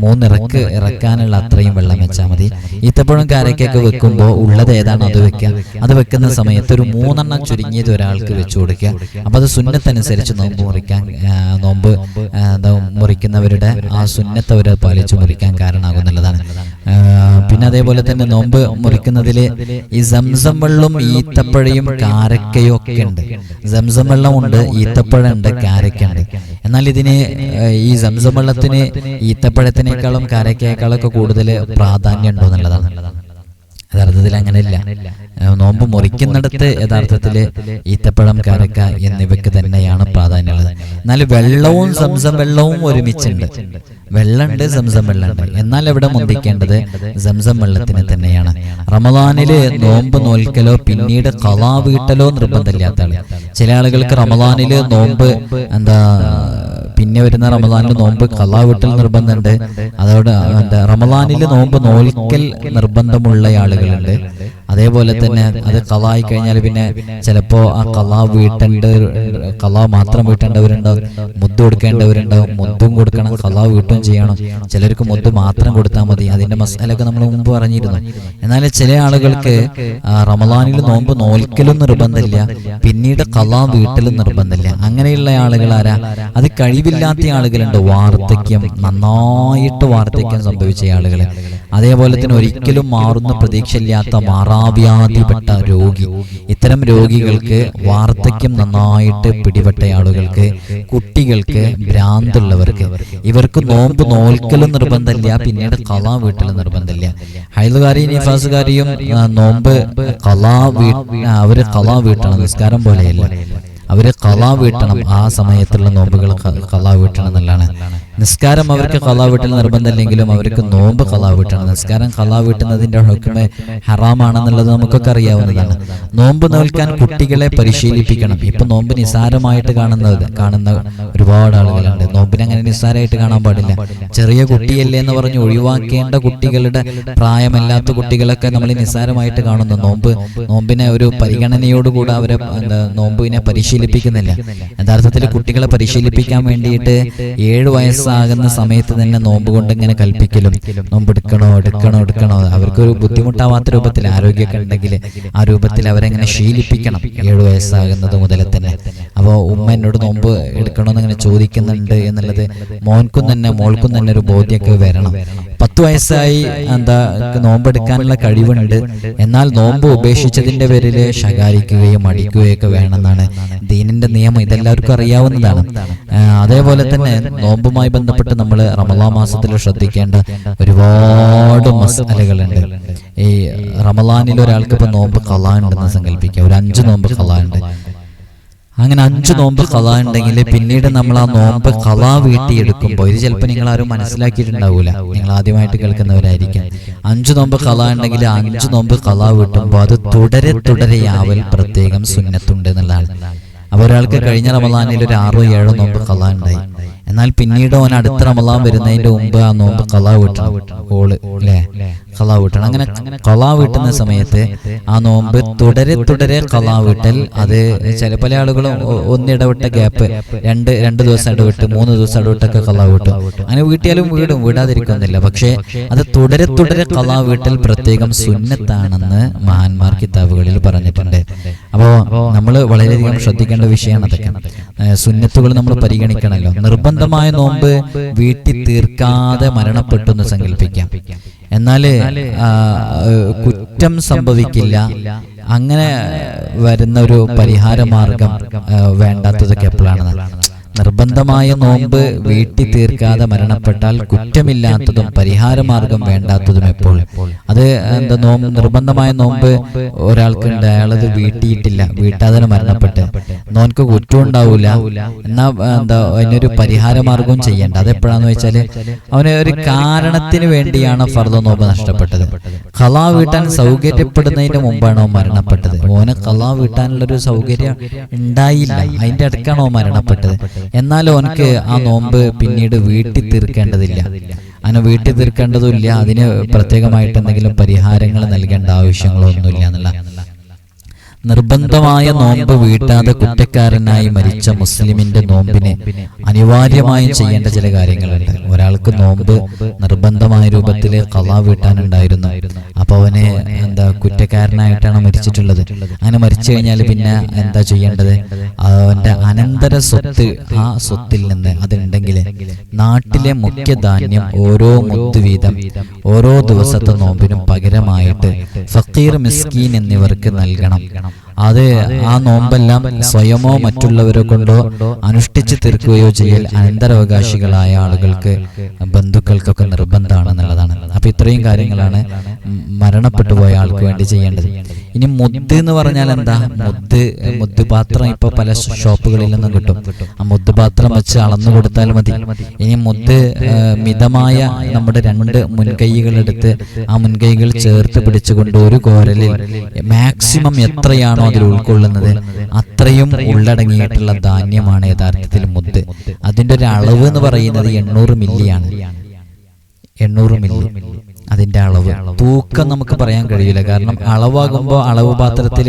മൂന്ന് ഇറക്ക് ഇറക്കാനുള്ള അത്രയും വെള്ളം വെച്ചാൽ മതി. ഈത്തപ്പഴം കാരക്കൊക്കെ വെക്കുമ്പോൾ ഉള്ളത് ഏതാണ്? അത് വെക്കുക. അത് വെക്കുന്ന സമയത്ത് ഒരു മൂന്നെണ്ണം ചുരുങ്ങിയത് ഒരാൾക്ക് വെച്ചു കൊടുക്കുക. അപ്പൊ അത് സുന്നത്തനുസരിച്ച് നോമ്പ് മുറിക്കാൻ നോമ്പ് മുറിക്കുന്നവരുടെ ആ സുന്നത്ത് അവർ പാലിച്ച് മുറിക്കാൻ കാരണമാകുന്നുള്ളതാണ് പിന്നെ അതേപോലെ തന്നെ നോമ്പ് മുറിക്കുന്നതിൽ ഈ സംസം വെള്ളം ഈത്തപ്പഴയും കാരക്കയും ഒക്കെ ഉണ്ട്. സംസം വെള്ളം ഉണ്ട് വെള്ളമുണ്ട് ഈത്തപ്പഴുണ്ട് കാരക്കുണ്ട് എന്നാൽ ഇതിന് ഈ സംസം വെള്ളത്തിന് ഈത്തപ്പഴത്തിനേക്കാളും കാരക്കയേക്കാളൊക്കെ കൂടുതൽ പ്രാധാന്യം ഉണ്ടോ എന്നുള്ളതാണ്. യഥാർത്ഥത്തിൽ അങ്ങനെയല്ല. നോമ്പ് മുറിക്കുന്നിടത്ത് യഥാർത്ഥത്തിൽ ഈത്തപ്പഴം കാരക്ക എന്നിവയ്ക്ക് തന്നെയാണ് പ്രാധാന്യമുള്ളത് എന്നാൽ വെള്ളവും സംസം വെള്ളവും ഒരുമിച്ചുണ്ട്. വെള്ളമുണ്ട് സംസം വെള്ളമുണ്ട്. എന്നാൽ ഇവിടെ മുന്തിക്കേണ്ടത് സംസം വെള്ളത്തിന് തന്നെയാണ്. റമദാനിൽ നോമ്പ് നോൽക്കലോ പിന്നീട് കലാ വീട്ടലോ നിർബന്ധമില്ലാത്ത ആൾ ചില ആളുകൾക്ക് റമദാനിൽ നോമ്പ് എന്താ പിന്നെ വരുന്ന റമദാനിൽ നോമ്പ് കലാവിട്ടൽ നിർബന്ധമുണ്ട്. അതോടെ റമദാനിൽ നോമ്പ് നോൽക്കൽ നിർബന്ധമുള്ള ആളുകളുണ്ട്. അതേപോലെ തന്നെ അത് കലായി കഴിഞ്ഞാൽ പിന്നെ ചിലപ്പോ ആ കലാ വീട്ടേണ്ട കലാ മാത്രം വീട്ടേണ്ടവരുണ്ടാവും. മുദ്ദ് കൊടുക്കേണ്ടവരുണ്ടാവും. മുദ്ദും കൊടുക്കണം കലാ വീട്ടും ചെയ്യണം. ചിലർക്ക് മുദ്ദ് മാത്രം കൊടുത്താൽ മതി. അതിന്റെ മസാലൊക്കെ നമ്മൾ മുമ്പ് പറഞ്ഞിരുന്നു. എന്നാൽ ചില ആളുകൾക്ക് റമദാനിൽ നോമ്പ് നോൽക്കലും നിർബന്ധമില്ല. പിന്നീട് കലാ വീട്ടലും നിർബന്ധമില്ല. അങ്ങനെയുള്ള ആളുകൾ ആരാ അത് കഴിവില്ലാത്ത ആളുകളുണ്ട്. വാർദ്ധക്യം നന്നായിട്ട് വാർദ്ധക്യം സംഭവിച്ച ആളുകൾ അതേപോലെ തന്നെ ഒരിക്കലും മാറുന്ന പ്രതീക്ഷയില്ലാത്ത മാറാവ്യാധിപ്പെട്ട രോഗി. ഇത്തരം രോഗികൾക്ക് വാർദ്ധക്യം നന്നായിട്ട് പിടിപെട്ട ആളുകൾക്ക് കുട്ടികൾക്ക് ഭ്രാന്തുള്ളവർക്ക്. ഇവർക്ക് നോമ്പ് നോൽക്കലും നിർബന്ധമില്ല പിന്നീട് കലാ വീട്ടിലും നിർബന്ധമില്ല. ഹൈലുകാരി നിഫാസുകാരിയും നോമ്പ് കലാ വീ അവർ കലാ വീട്ടണം നിസ്കാരം പോലെയല്ല. അവർ കലാ വീട്ടണം ആ സമയത്തുള്ള നോമ്പുകൾ കലാ വീട്ടണം എന്നുള്ളതാണ് നിസ്കാരം അവർക്ക് കലാ വീട്ടൽ നിർബന്ധമില്ലെങ്കിലും അവർക്ക് നോമ്പ് കലാ വീട്ടണം നിസ്കാരം കലാ വീട്ടുന്നതിന്റെ ഹുക്കുമെ ഹറാമാണെന്നുള്ളത് നമുക്കൊക്കെ അറിയാവുന്നതാണ്. നോമ്പ് നോൽക്കാൻ കുട്ടികളെ പരിശീലിപ്പിക്കണം. ഇപ്പൊ നോമ്പ് നിസാരമായിട്ട് കാണുന്നത് കാണുന്ന ഒരുപാട് ആളുകളുണ്ട്. നോമ്പിനെ അങ്ങനെ നിസ്സാരമായിട്ട് കാണാൻ പാടില്ല. ചെറിയ കുട്ടിയല്ലേ എന്ന് പറഞ്ഞ് ഒഴിവാക്കേണ്ട കുട്ടികളുടെ പ്രായമല്ലാത്ത കുട്ടികളൊക്കെ നമ്മൾ നിസ്സാരമായിട്ട് കാണുന്നു. നോമ്പ് നോമ്പിനെ ഒരു പരിഗണനയോടുകൂടെ അവരെ നോമ്പിനെ പരിശീലിപ്പിക്കുന്നില്ല. യഥാർത്ഥത്തിൽ കുട്ടികളെ പരിശീലിപ്പിക്കാൻ വേണ്ടിയിട്ട് ഏഴ് വയസ്സാകുന്ന സമയത്ത് തന്നെ നോമ്പ് കൊണ്ട് ഇങ്ങനെ കൽപ്പിക്കലും നോമ്പ് എടുക്കണോ എടുക്കണോ എടുക്കണോ. അവർക്കൊരു ബുദ്ധിമുട്ടാവാത്ത രൂപത്തിൽ ആരോഗ്യമൊക്കെ ഉണ്ടെങ്കിൽ ആ രൂപത്തിൽ അവരെങ്ങനെ ശീലിപ്പിക്കണം. ഏഴു വയസ്സാകുന്നത് മുതൽ തന്നെ. അപ്പോൾ ഉമ്മ എന്നോട് നോമ്പ് എടുക്കണമെന്ന് അങ്ങനെ ചോദിക്കുന്നുണ്ട് എന്നുള്ളത് മോൻക്കും തന്നെ മോൾക്കും തന്നെ ഒരു ബോധ്യമൊക്കെ വരണം. പത്ത് വയസ്സായി എന്താ നോമ്പെടുക്കാനുള്ള കഴിവുണ്ട്. എന്നാൽ നോമ്പ് ഉപേക്ഷിച്ചതിന്റെ പേരിൽ ശകാരിക്കുകയും അടിക്കുകയും ഒക്കെ വേണമെന്നാണ്. ദീനിന്റെ നിയമം ഇതെല്ലാവർക്കും അറിയാവുന്നതാണ്. അതേപോലെ തന്നെ നോമ്പുമായി ബന്ധപ്പെട്ട് നമ്മൾ റമലാ മാസത്തിൽ ശ്രദ്ധിക്കേണ്ട ഒരുപാട് മസാലകളുണ്ട്. ഈ റമലാനിൽ ഒരാൾക്ക് ഇപ്പൊ നോമ്പ് കലാ ഉണ്ടെന്ന് സങ്കല്പിക്കുക ഒരു അഞ്ച് നോമ്പ് കലാ ഉണ്ട്. അങ്ങനെ അഞ്ച് നോമ്പ് കഥ ഉണ്ടെങ്കിൽ പിന്നീട് നമ്മൾ ആ നോമ്പ് കഥ വീട്ടിയെടുക്കുമ്പോൾ ഇത് ചിലപ്പോൾ നിങ്ങൾ ആരും മനസ്സിലാക്കിയിട്ടുണ്ടാവൂല. നിങ്ങൾ ആദ്യമായിട്ട് കേൾക്കുന്നവരായിരിക്കും അഞ്ച് നോമ്പ് കഥ ഉണ്ടെങ്കിൽ അഞ്ച് നോമ്പ് കഥ വീട്ടുമ്പോൾ അത് തുടരെ തുടരെയാവൽ പ്രത്യേകം സുന്നത്തുണ്ട് എന്നുള്ളതാണ്. അപ്പൊ ഒരാൾക്ക് കഴിഞ്ഞ റമദാനിൽ ഒരു ആറോ ഏഴോ നോമ്പ് കഥ ഉണ്ടായി. എന്നാൽ പിന്നീട് ഓൻ അടുത്ത റമദാൻ വരുന്നതിന്റെ മുമ്പ് ആ നോമ്പ് കലാ വീട്ടണം. ഓൾ അല്ലേ കലാ വീട്ടണം. അങ്ങനെ കലാ വീട്ടുന്ന സമയത്ത് ആ നോമ്പ് തുടരെ തുടരെ കലാ വീട്ടൽ. അത് ചില പല ആളുകളും ഒന്നിടവിട്ട ഗ്യാപ്പ്. രണ്ട് രണ്ട് ദിവസം ഇടവിട്ട് മൂന്ന് ദിവസം ഇടവിട്ടൊക്കെ കലാ വീട്ടും. അങ്ങനെ വീട്ടിയാലും വീടും വീടാതിരിക്കുന്നില്ല. പക്ഷേ അത് തുടരെ തുടരെ കലാ വീട്ടൽ പ്രത്യേകം സുന്നത്താണെന്ന് മഹാന്മാർ കിതാബുകളിൽ പറഞ്ഞിട്ടുണ്ട്. അപ്പോ നമ്മൾ വളരെയധികം ശ്രദ്ധിക്കേണ്ട വിഷയമാണ് അതൊക്കെ. സുന്നത്തുകൾ നമ്മൾ പരിഗണിക്കണമല്ലോ നിർബന്ധമായ നോമ്പ് വീട്ടിൽ തീർക്കാതെ മരണപ്പെട്ടു എന്ന് സങ്കല്പിക്കാം. എന്നാൽ കുറ്റം സംഭവിക്കില്ല. അങ്ങനെ വരുന്ന ഒരു പരിഹാര മാർഗം വേണ്ടാത്തതൊക്കെ എപ്പോഴാണ് നിർബന്ധമായ നോമ്പ് വീട്ടി തീർക്കാതെ മരണപ്പെട്ടാൽ കുറ്റമില്ലാത്തതും പരിഹാരമാർഗം വേണ്ടാത്തതും എപ്പോൾ? അത് എന്താ നോമ്പ് നിർബന്ധമായ നോമ്പ് ഒരാൾക്കുണ്ട് അയാളത് വീട്ടിയിട്ടില്ല വീട്ടാതെ മരണപ്പെട്ട്. നോൻക്ക് കുറ്റം ഉണ്ടാവൂല. എന്നാ എന്താ അതിനൊരു പരിഹാരമാർഗവും ചെയ്യേണ്ട. അതെപ്പോഴാന്ന് വെച്ചാൽ അവന് ഒരു കാരണത്തിന് വേണ്ടിയാണ് ഫർദ നോമ്പ് നഷ്ടപ്പെട്ടത്. കലാ വീട്ടാൻ സൗകര്യപ്പെടുന്നതിന് മുമ്പാണ് അവൻ മരണപ്പെട്ടത്. ഓന് കലാ വീട്ടാനുള്ള ഒരു സൗകര്യം ഉണ്ടായില്ല. അതിന്റെ അടുക്കാണ് അവൻ മരണപ്പെട്ടത്. എന്നാൽ ഓനക്ക് ആ നോമ്പ് പിന്നീട് വീട്ടിൽ തീർക്കേണ്ടതില്ല. അങ്ങനെ വീട്ടിൽ തീർക്കേണ്ടതുമില്ല. അതിന് പ്രത്യേകമായിട്ട് എന്തെങ്കിലും പരിഹാരങ്ങൾ നൽകേണ്ട ആവശ്യങ്ങളോ ഒന്നുമില്ല എന്നുള്ള നിർബന്ധമായ നോമ്പ് വീട്ടാതെ കുറ്റക്കാരനായി മരിച്ച മുസ്ലിമിന്റെ നോമ്പിനെ അനിവാര്യമായും ചെയ്യേണ്ട ചില കാര്യങ്ങളുണ്ട്. ഒരാൾക്ക് നോമ്പ് നിർബന്ധമായ രൂപത്തിൽ കലാ വീട്ടാനുണ്ടായിരുന്നു. അപ്പൊ അവന് എന്താ കുറ്റക്കാരനായിട്ടാണ് മരിച്ചിട്ടുള്ളത്. അങ്ങനെ മരിച്ചു കഴിഞ്ഞാൽ പിന്നെ എന്താ ചെയ്യേണ്ടത്? അവന്റെ അനന്തര സ്വത്ത് ആ സ്വത്തിൽ നിന്ന് അതുണ്ടെങ്കിൽ നാട്ടിലെ മുഖ്യധാന്യം ഓരോ മുത്ത് വീതം ഓരോ ദിവസത്തെ നോമ്പിനും പകരമായിട്ട് ഫക്കീർ മിസ്കീൻ എന്നിവർക്ക് നൽകണം. probably. അത് ആ നോമ്പെല്ലാം സ്വയമോ മറ്റുള്ളവരെ കൊണ്ടോ അനുഷ്ഠിച്ചു തീർക്കുകയോ ചെയ്യൽ അനന്തരാവകാശികളായ ആളുകൾക്ക് ബന്ധുക്കൾക്കൊക്കെ നിർബന്ധമാണെന്നുള്ളതാണ് അപ്പൊ ഇത്രയും കാര്യങ്ങളാണ് മരണപ്പെട്ടു പോയ ആൾക്ക് വേണ്ടി ചെയ്യേണ്ടത്. ഇനി മുദ്ദ് എന്ന് പറഞ്ഞാൽ എന്താ? മുദ്ദ് മുദ്ദ് പാത്രം ഇപ്പൊ പല ഷോപ്പുകളിൽ നിന്നും കിട്ടും. ആ മുദ്ദ് പാത്രം വെച്ച് അളന്നു കൊടുത്താൽ മതി. ഇനി മുദ്ദ് മിതമായ നമ്മുടെ രണ്ട് മുൻകൈകൾ എടുത്ത് ആ മുൻകൈകൾ ചേർത്ത് പിടിച്ചുകൊണ്ട് ഒരു കോരലിൽ മാക്സിമം എത്രയാണോ അതിൽ ഉൾക്കൊള്ളുന്നത് അത്രയും ഉള്ളടങ്ങിയിട്ടുള്ള ധാന്യമാണ് യഥാർത്ഥത്തിൽ മുത്ത്. അതിന്റെ ഒരു അളവ് എന്ന് പറയുന്നത് എണ്ണൂറ് മില്ലിയാണ്. എണ്ണൂറ് മില്ലി. അതിന്റെ അളവ്. തൂക്കം നമുക്ക് പറയാൻ കഴിയില്ല. കാരണം അളവാകുമ്പോൾ അളവ് പാത്രത്തിൽ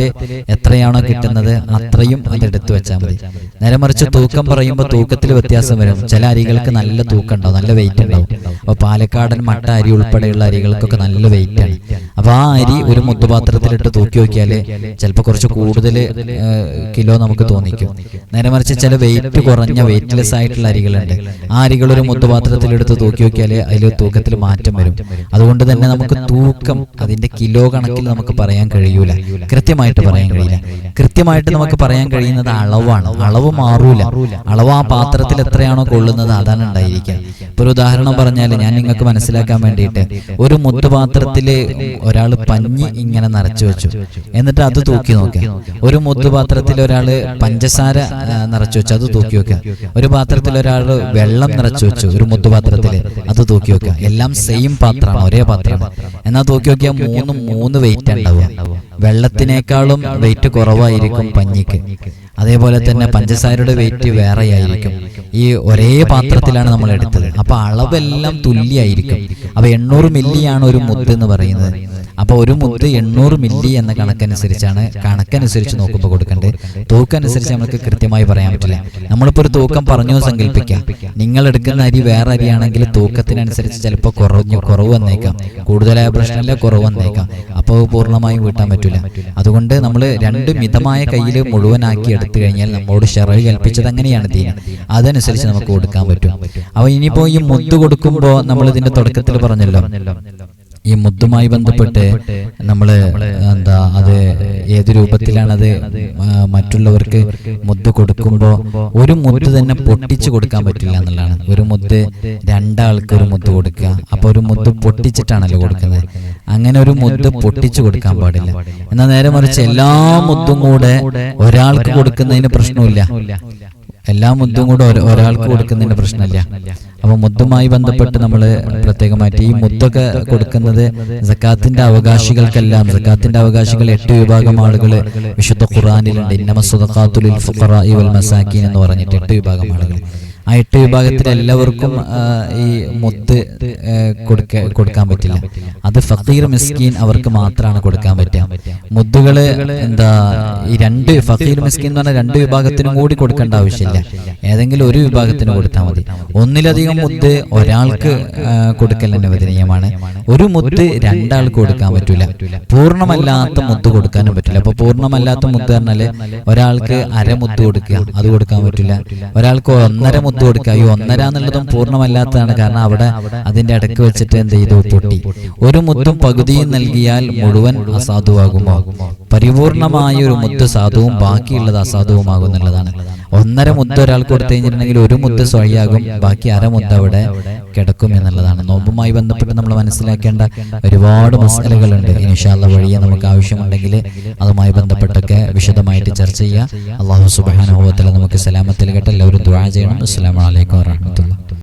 എത്രയാണോ കിട്ടുന്നത് അത്രയും അതെടുത്ത് വെച്ചാൽ മതി. നേരെ മറിച്ച് തൂക്കം പറയുമ്പോൾ തൂക്കത്തിൽ വ്യത്യാസം വരും. ചില അരികൾക്ക് നല്ല തൂക്കം ഉണ്ടാവും. നല്ല വെയിറ്റ് ഉണ്ടാവും. അപ്പൊ പാലക്കാടൻ മട്ട അരി ഉൾപ്പെടെയുള്ള അരികൾക്കൊക്കെ നല്ല വെയിറ്റ് ആണ്. അപ്പൊ ആ അരി ഒരു മുത്തുപാത്രത്തിലിട്ട് തൂക്കി നോക്കിയാൽ ചിലപ്പോൾ കുറച്ച് കൂടുതൽ കിലോ നമുക്ക് തോന്നിക്കും. നേരെ മറിച്ച് ചില വെയിറ്റ് കുറഞ്ഞ വെയിറ്റ്ലെസ് ആയിട്ടുള്ള അരികളുണ്ട്. ആ അരികൾ ഒരു മുത്തുപാത്രത്തിലെടുത്ത് തൂക്കി നോക്കിയാൽ അതിൽ തൂക്കത്തിൽ മാറ്റം വരും അതുകൊണ്ട് തന്നെ നമുക്ക് തൂക്കം അതിന്റെ കിലോ കണക്കിൽ നമുക്ക് പറയാൻ കഴിയൂല. കൃത്യമായിട്ട് പറയാൻ കഴിയില്ല. കൃത്യമായിട്ട് നമുക്ക് പറയാൻ കഴിയുന്നത് അളവാണ്. അളവ് മാറൂല. അളവ് ആ പാത്രത്തിൽ എത്രയാണോ കൊള്ളുന്നത് അതാണ് ഉണ്ടായിരിക്കുക. ഇപ്പൊ ഒരു ഉദാഹരണം പറഞ്ഞാൽ ഞാൻ നിങ്ങൾക്ക് മനസ്സിലാക്കാൻ വേണ്ടിയിട്ട് ഒരു മുത്തുപാത്രത്തിൽ ഒരാൾ പഞ്ഞി ഇങ്ങനെ നിറച്ചു വെച്ചു. എന്നിട്ട് അത് തൂക്കി നോക്കുക ഒരു മുത്തുപാത്രത്തിൽ ഒരാൾ പഞ്ചസാര നിറച്ചു വെച്ചു. അത് തൂക്കി വെക്കുക ഒരു പാത്രത്തിൽ ഒരാൾ വെള്ളം നിറച്ചു വെച്ചു. ഒരു മുദ്ദപാത്രത്തിൽ അത് തൂക്കി വെക്കുക എല്ലാം സെയിം പാത്രമാണ് ഒരേ പാത്രമാണ് എന്നാൽ തൂക്കി നോക്കിയാൽ മൂന്ന് മൂന്ന് വെയിറ്റ് ഉണ്ടാവും. വെള്ളത്തിനേക്കാളും വെയിറ്റ് കുറവായിരിക്കും പഞ്ഞിക്ക്. അതേപോലെ തന്നെ പഞ്ചസാരയുടെ വെയിറ്റ് വേറെ ആയിരിക്കും ഈ ഒരേ പാത്രത്തിലാണ് നമ്മൾ എടുത്തത്. അപ്പോൾ അളവെല്ലാം തുല്യായിരിക്കും. അപ്പൊ എണ്ണൂറ് മില്ലിയാണ് ഒരു മുത്ത് എന്ന് പറയുന്നത്. അപ്പോൾ ഒരു മുത്ത് എണ്ണൂറ് മില്ലി എന്ന കണക്കനുസരിച്ചാണ് കണക്കനുസരിച്ച് നോക്കുമ്പോൾ കൊടുക്കേണ്ടത്. തൂക്കനുസരിച്ച് നമുക്ക് കൃത്യമായി പറയാൻ പറ്റില്ല. നമ്മളിപ്പോൾ ഒരു തൂക്കം പറഞ്ഞു സങ്കല്പിക്കാം. നിങ്ങൾ എടുക്കുന്ന അരി വേറെ അരിയാണെങ്കിൽ തൂക്കത്തിനനുസരിച്ച് ചിലപ്പോൾ കുറഞ്ഞു കുറവ് വന്നേക്കാം. കൂടുതലായ പ്രശ്നമില്ല കുറവ് വന്നേക്കാം. അപ്പോൾ പൂർണമായും വീട്ടാൻ പറ്റില്ല അതുകൊണ്ട് നമ്മൾ രണ്ട് മിതമായ കയ്യിൽ മുഴുവനാക്കി എടുത്തു കഴിഞ്ഞാൽ നമ്മോട് ഷെറവ് കൽപ്പിച്ചത് അങ്ങനെയാണ് ദീന അതനുസരിച്ച് നമുക്ക് കൊടുക്കാൻ പറ്റും. അപ്പൊ ഇനിയിപ്പോ ഈ മുത്ത് കൊടുക്കുമ്പോൾ നമ്മൾ ഇതിന്റെ തുടക്കത്തിൽ പറഞ്ഞല്ലോ. ഈ മുദ്ദുമായി ബന്ധപ്പെട്ട് നമ്മൾ എന്താ അത് ഏത് രൂപത്തിലാണ് അത് മറ്റുള്ളവർക്ക് മുദ്ദ് കൊടുക്കുമ്പോൾ ഒരു മുദ്ദ് തന്നെ പൊട്ടിച്ചു കൊടുക്കാൻ പറ്റില്ല എന്നുള്ളതാണ്. ഒരു മുദ്ദ് രണ്ടാൾക്ക് ഒരു മുദ്ദ് കൊടുക്കുക. അപ്പോൾ ഒരു മുദ്ദ് പൊട്ടിച്ചിട്ടാണല്ലോ കൊടുക്കുന്നത്. അങ്ങനെ ഒരു മുദ്ദ് പൊട്ടിച്ചു കൊടുക്കാൻ പാടില്ല. എന്നാൽ നേരെ മറിച്ച് എല്ലാ മുദ്ദും കൂടെ ഒരാൾക്ക് കൊടുക്കുന്നതിന് പ്രശ്നമില്ല. എല്ലാ മുദ്ദും കൂടെ ഒരാൾക്ക് കൊടുക്കുന്നതിന് പ്രശ്നമില്ല. അപ്പൊ മുദ്ദുമായി ബന്ധപ്പെട്ട് നമ്മൾ പ്രത്യേകമായിട്ട് ഈ മുദ്ദൊക്കെ കൊടുക്കുന്നത് സക്കാത്തിന്റെ അവകാശികൾക്കെല്ലാം. സക്കാത്തിന്റെ അവകാശികൾ എട്ട് വിഭാഗം ആളുകൾ വിശുദ്ധ ഖുറാനിലുണ്ട് ഇന്നമ സുദഖാത്തുലിൽ ഫുഖറാഇ വൽ മസാക്കീൻ എന്ന് പറഞ്ഞിട്ട് എട്ട് വിഭാഗം ആളുകൾ ആ എട്ട് വിഭാഗത്തിൽ എല്ലാവർക്കും ഈ മുത്ത് കൊടുക്ക കൊടുക്കാൻ പറ്റില്ല. അത് ഫക്കീർ മിസ്കീൻ അവർക്ക് മാത്രമാണ് കൊടുക്കാൻ പറ്റുക. മുദ്ദുകൾ എന്താ ഈ രണ്ട് ഫക്കീർ മിസ്കീൻ എന്ന് പറഞ്ഞാൽ രണ്ട് വിഭാഗത്തിനും കൂടി കൊടുക്കേണ്ട ആവശ്യമില്ല. ഏതെങ്കിലും ഒരു വിഭാഗത്തിന് കൊടുത്താൽ മതി. ഒന്നിലധികം മുത്ത് ഒരാൾക്ക് കൊടുക്കൽ കൊടുക്കൽ അനുവദനീയമാണ്. ഒരു മുത്ത് രണ്ടാൾക്ക് കൊടുക്കാൻ പറ്റില്ല പൂർണമല്ലാത്ത മുത്ത് കൊടുക്കാനും പറ്റില്ല. അപ്പൊ പൂർണമല്ലാത്ത മുത്ത് പറഞ്ഞാൽ ഒരാൾക്ക് അരമുത്ത് കൊടുക്കുക. അത് കൊടുക്കാൻ പറ്റില്ല ഒരാൾക്ക് ഒന്നര മുദ്ദ് മുദ്ദ് കൊടുക്കുക. ഈ ഒന്നര എന്നുള്ളതും പൂർണമല്ലാത്തതാണ്. കാരണം അവിടെ അതിന്റെ ഇടയ്ക്ക് വെച്ചിട്ട് എന്ത് ചെയ്തു? പൊട്ടി. ഒരു മുത്തും പകുതിയും നൽകിയാൽ മുഴുവൻ അസാധുവാകുമോ? പരിപൂർണമായ ഒരു മുത്ത് സാധുവും ബാക്കിയുള്ളത് അസാധുവുമാകുന്നുള്ളതാണ് ഒന്നര മുത്ത് ഒരാൾ കൊടുത്തു കഴിഞ്ഞിട്ടുണ്ടെങ്കിൽ ഒരു മുത്ത് സ്വഴിയാകും. ബാക്കി അര മുത്ത് അവിടെ കിടക്കും എന്നുള്ളതാണ്. നോമ്പുമായി ബന്ധപ്പെട്ട് നമ്മൾ മനസ്സിലാക്കേണ്ട ഒരുപാട് മസാലകളുണ്ട് ഇൻഷാല്ല വഴിയെ നമുക്ക് ആവശ്യമുണ്ടെങ്കിൽ അതുമായി ബന്ധപ്പെട്ടൊക്കെ വിശദമായിട്ട് ചർച്ച ചെയ്യുക അള്ളാഹു സുബാനുഭവത്തിൽ നമുക്ക് സലാമത്തിൽ കേട്ട് എല്ലാവരും ദ്വാ ചെയ്യണം. അസ്സാം വലൈക്കും വാഹമത്തുള്ള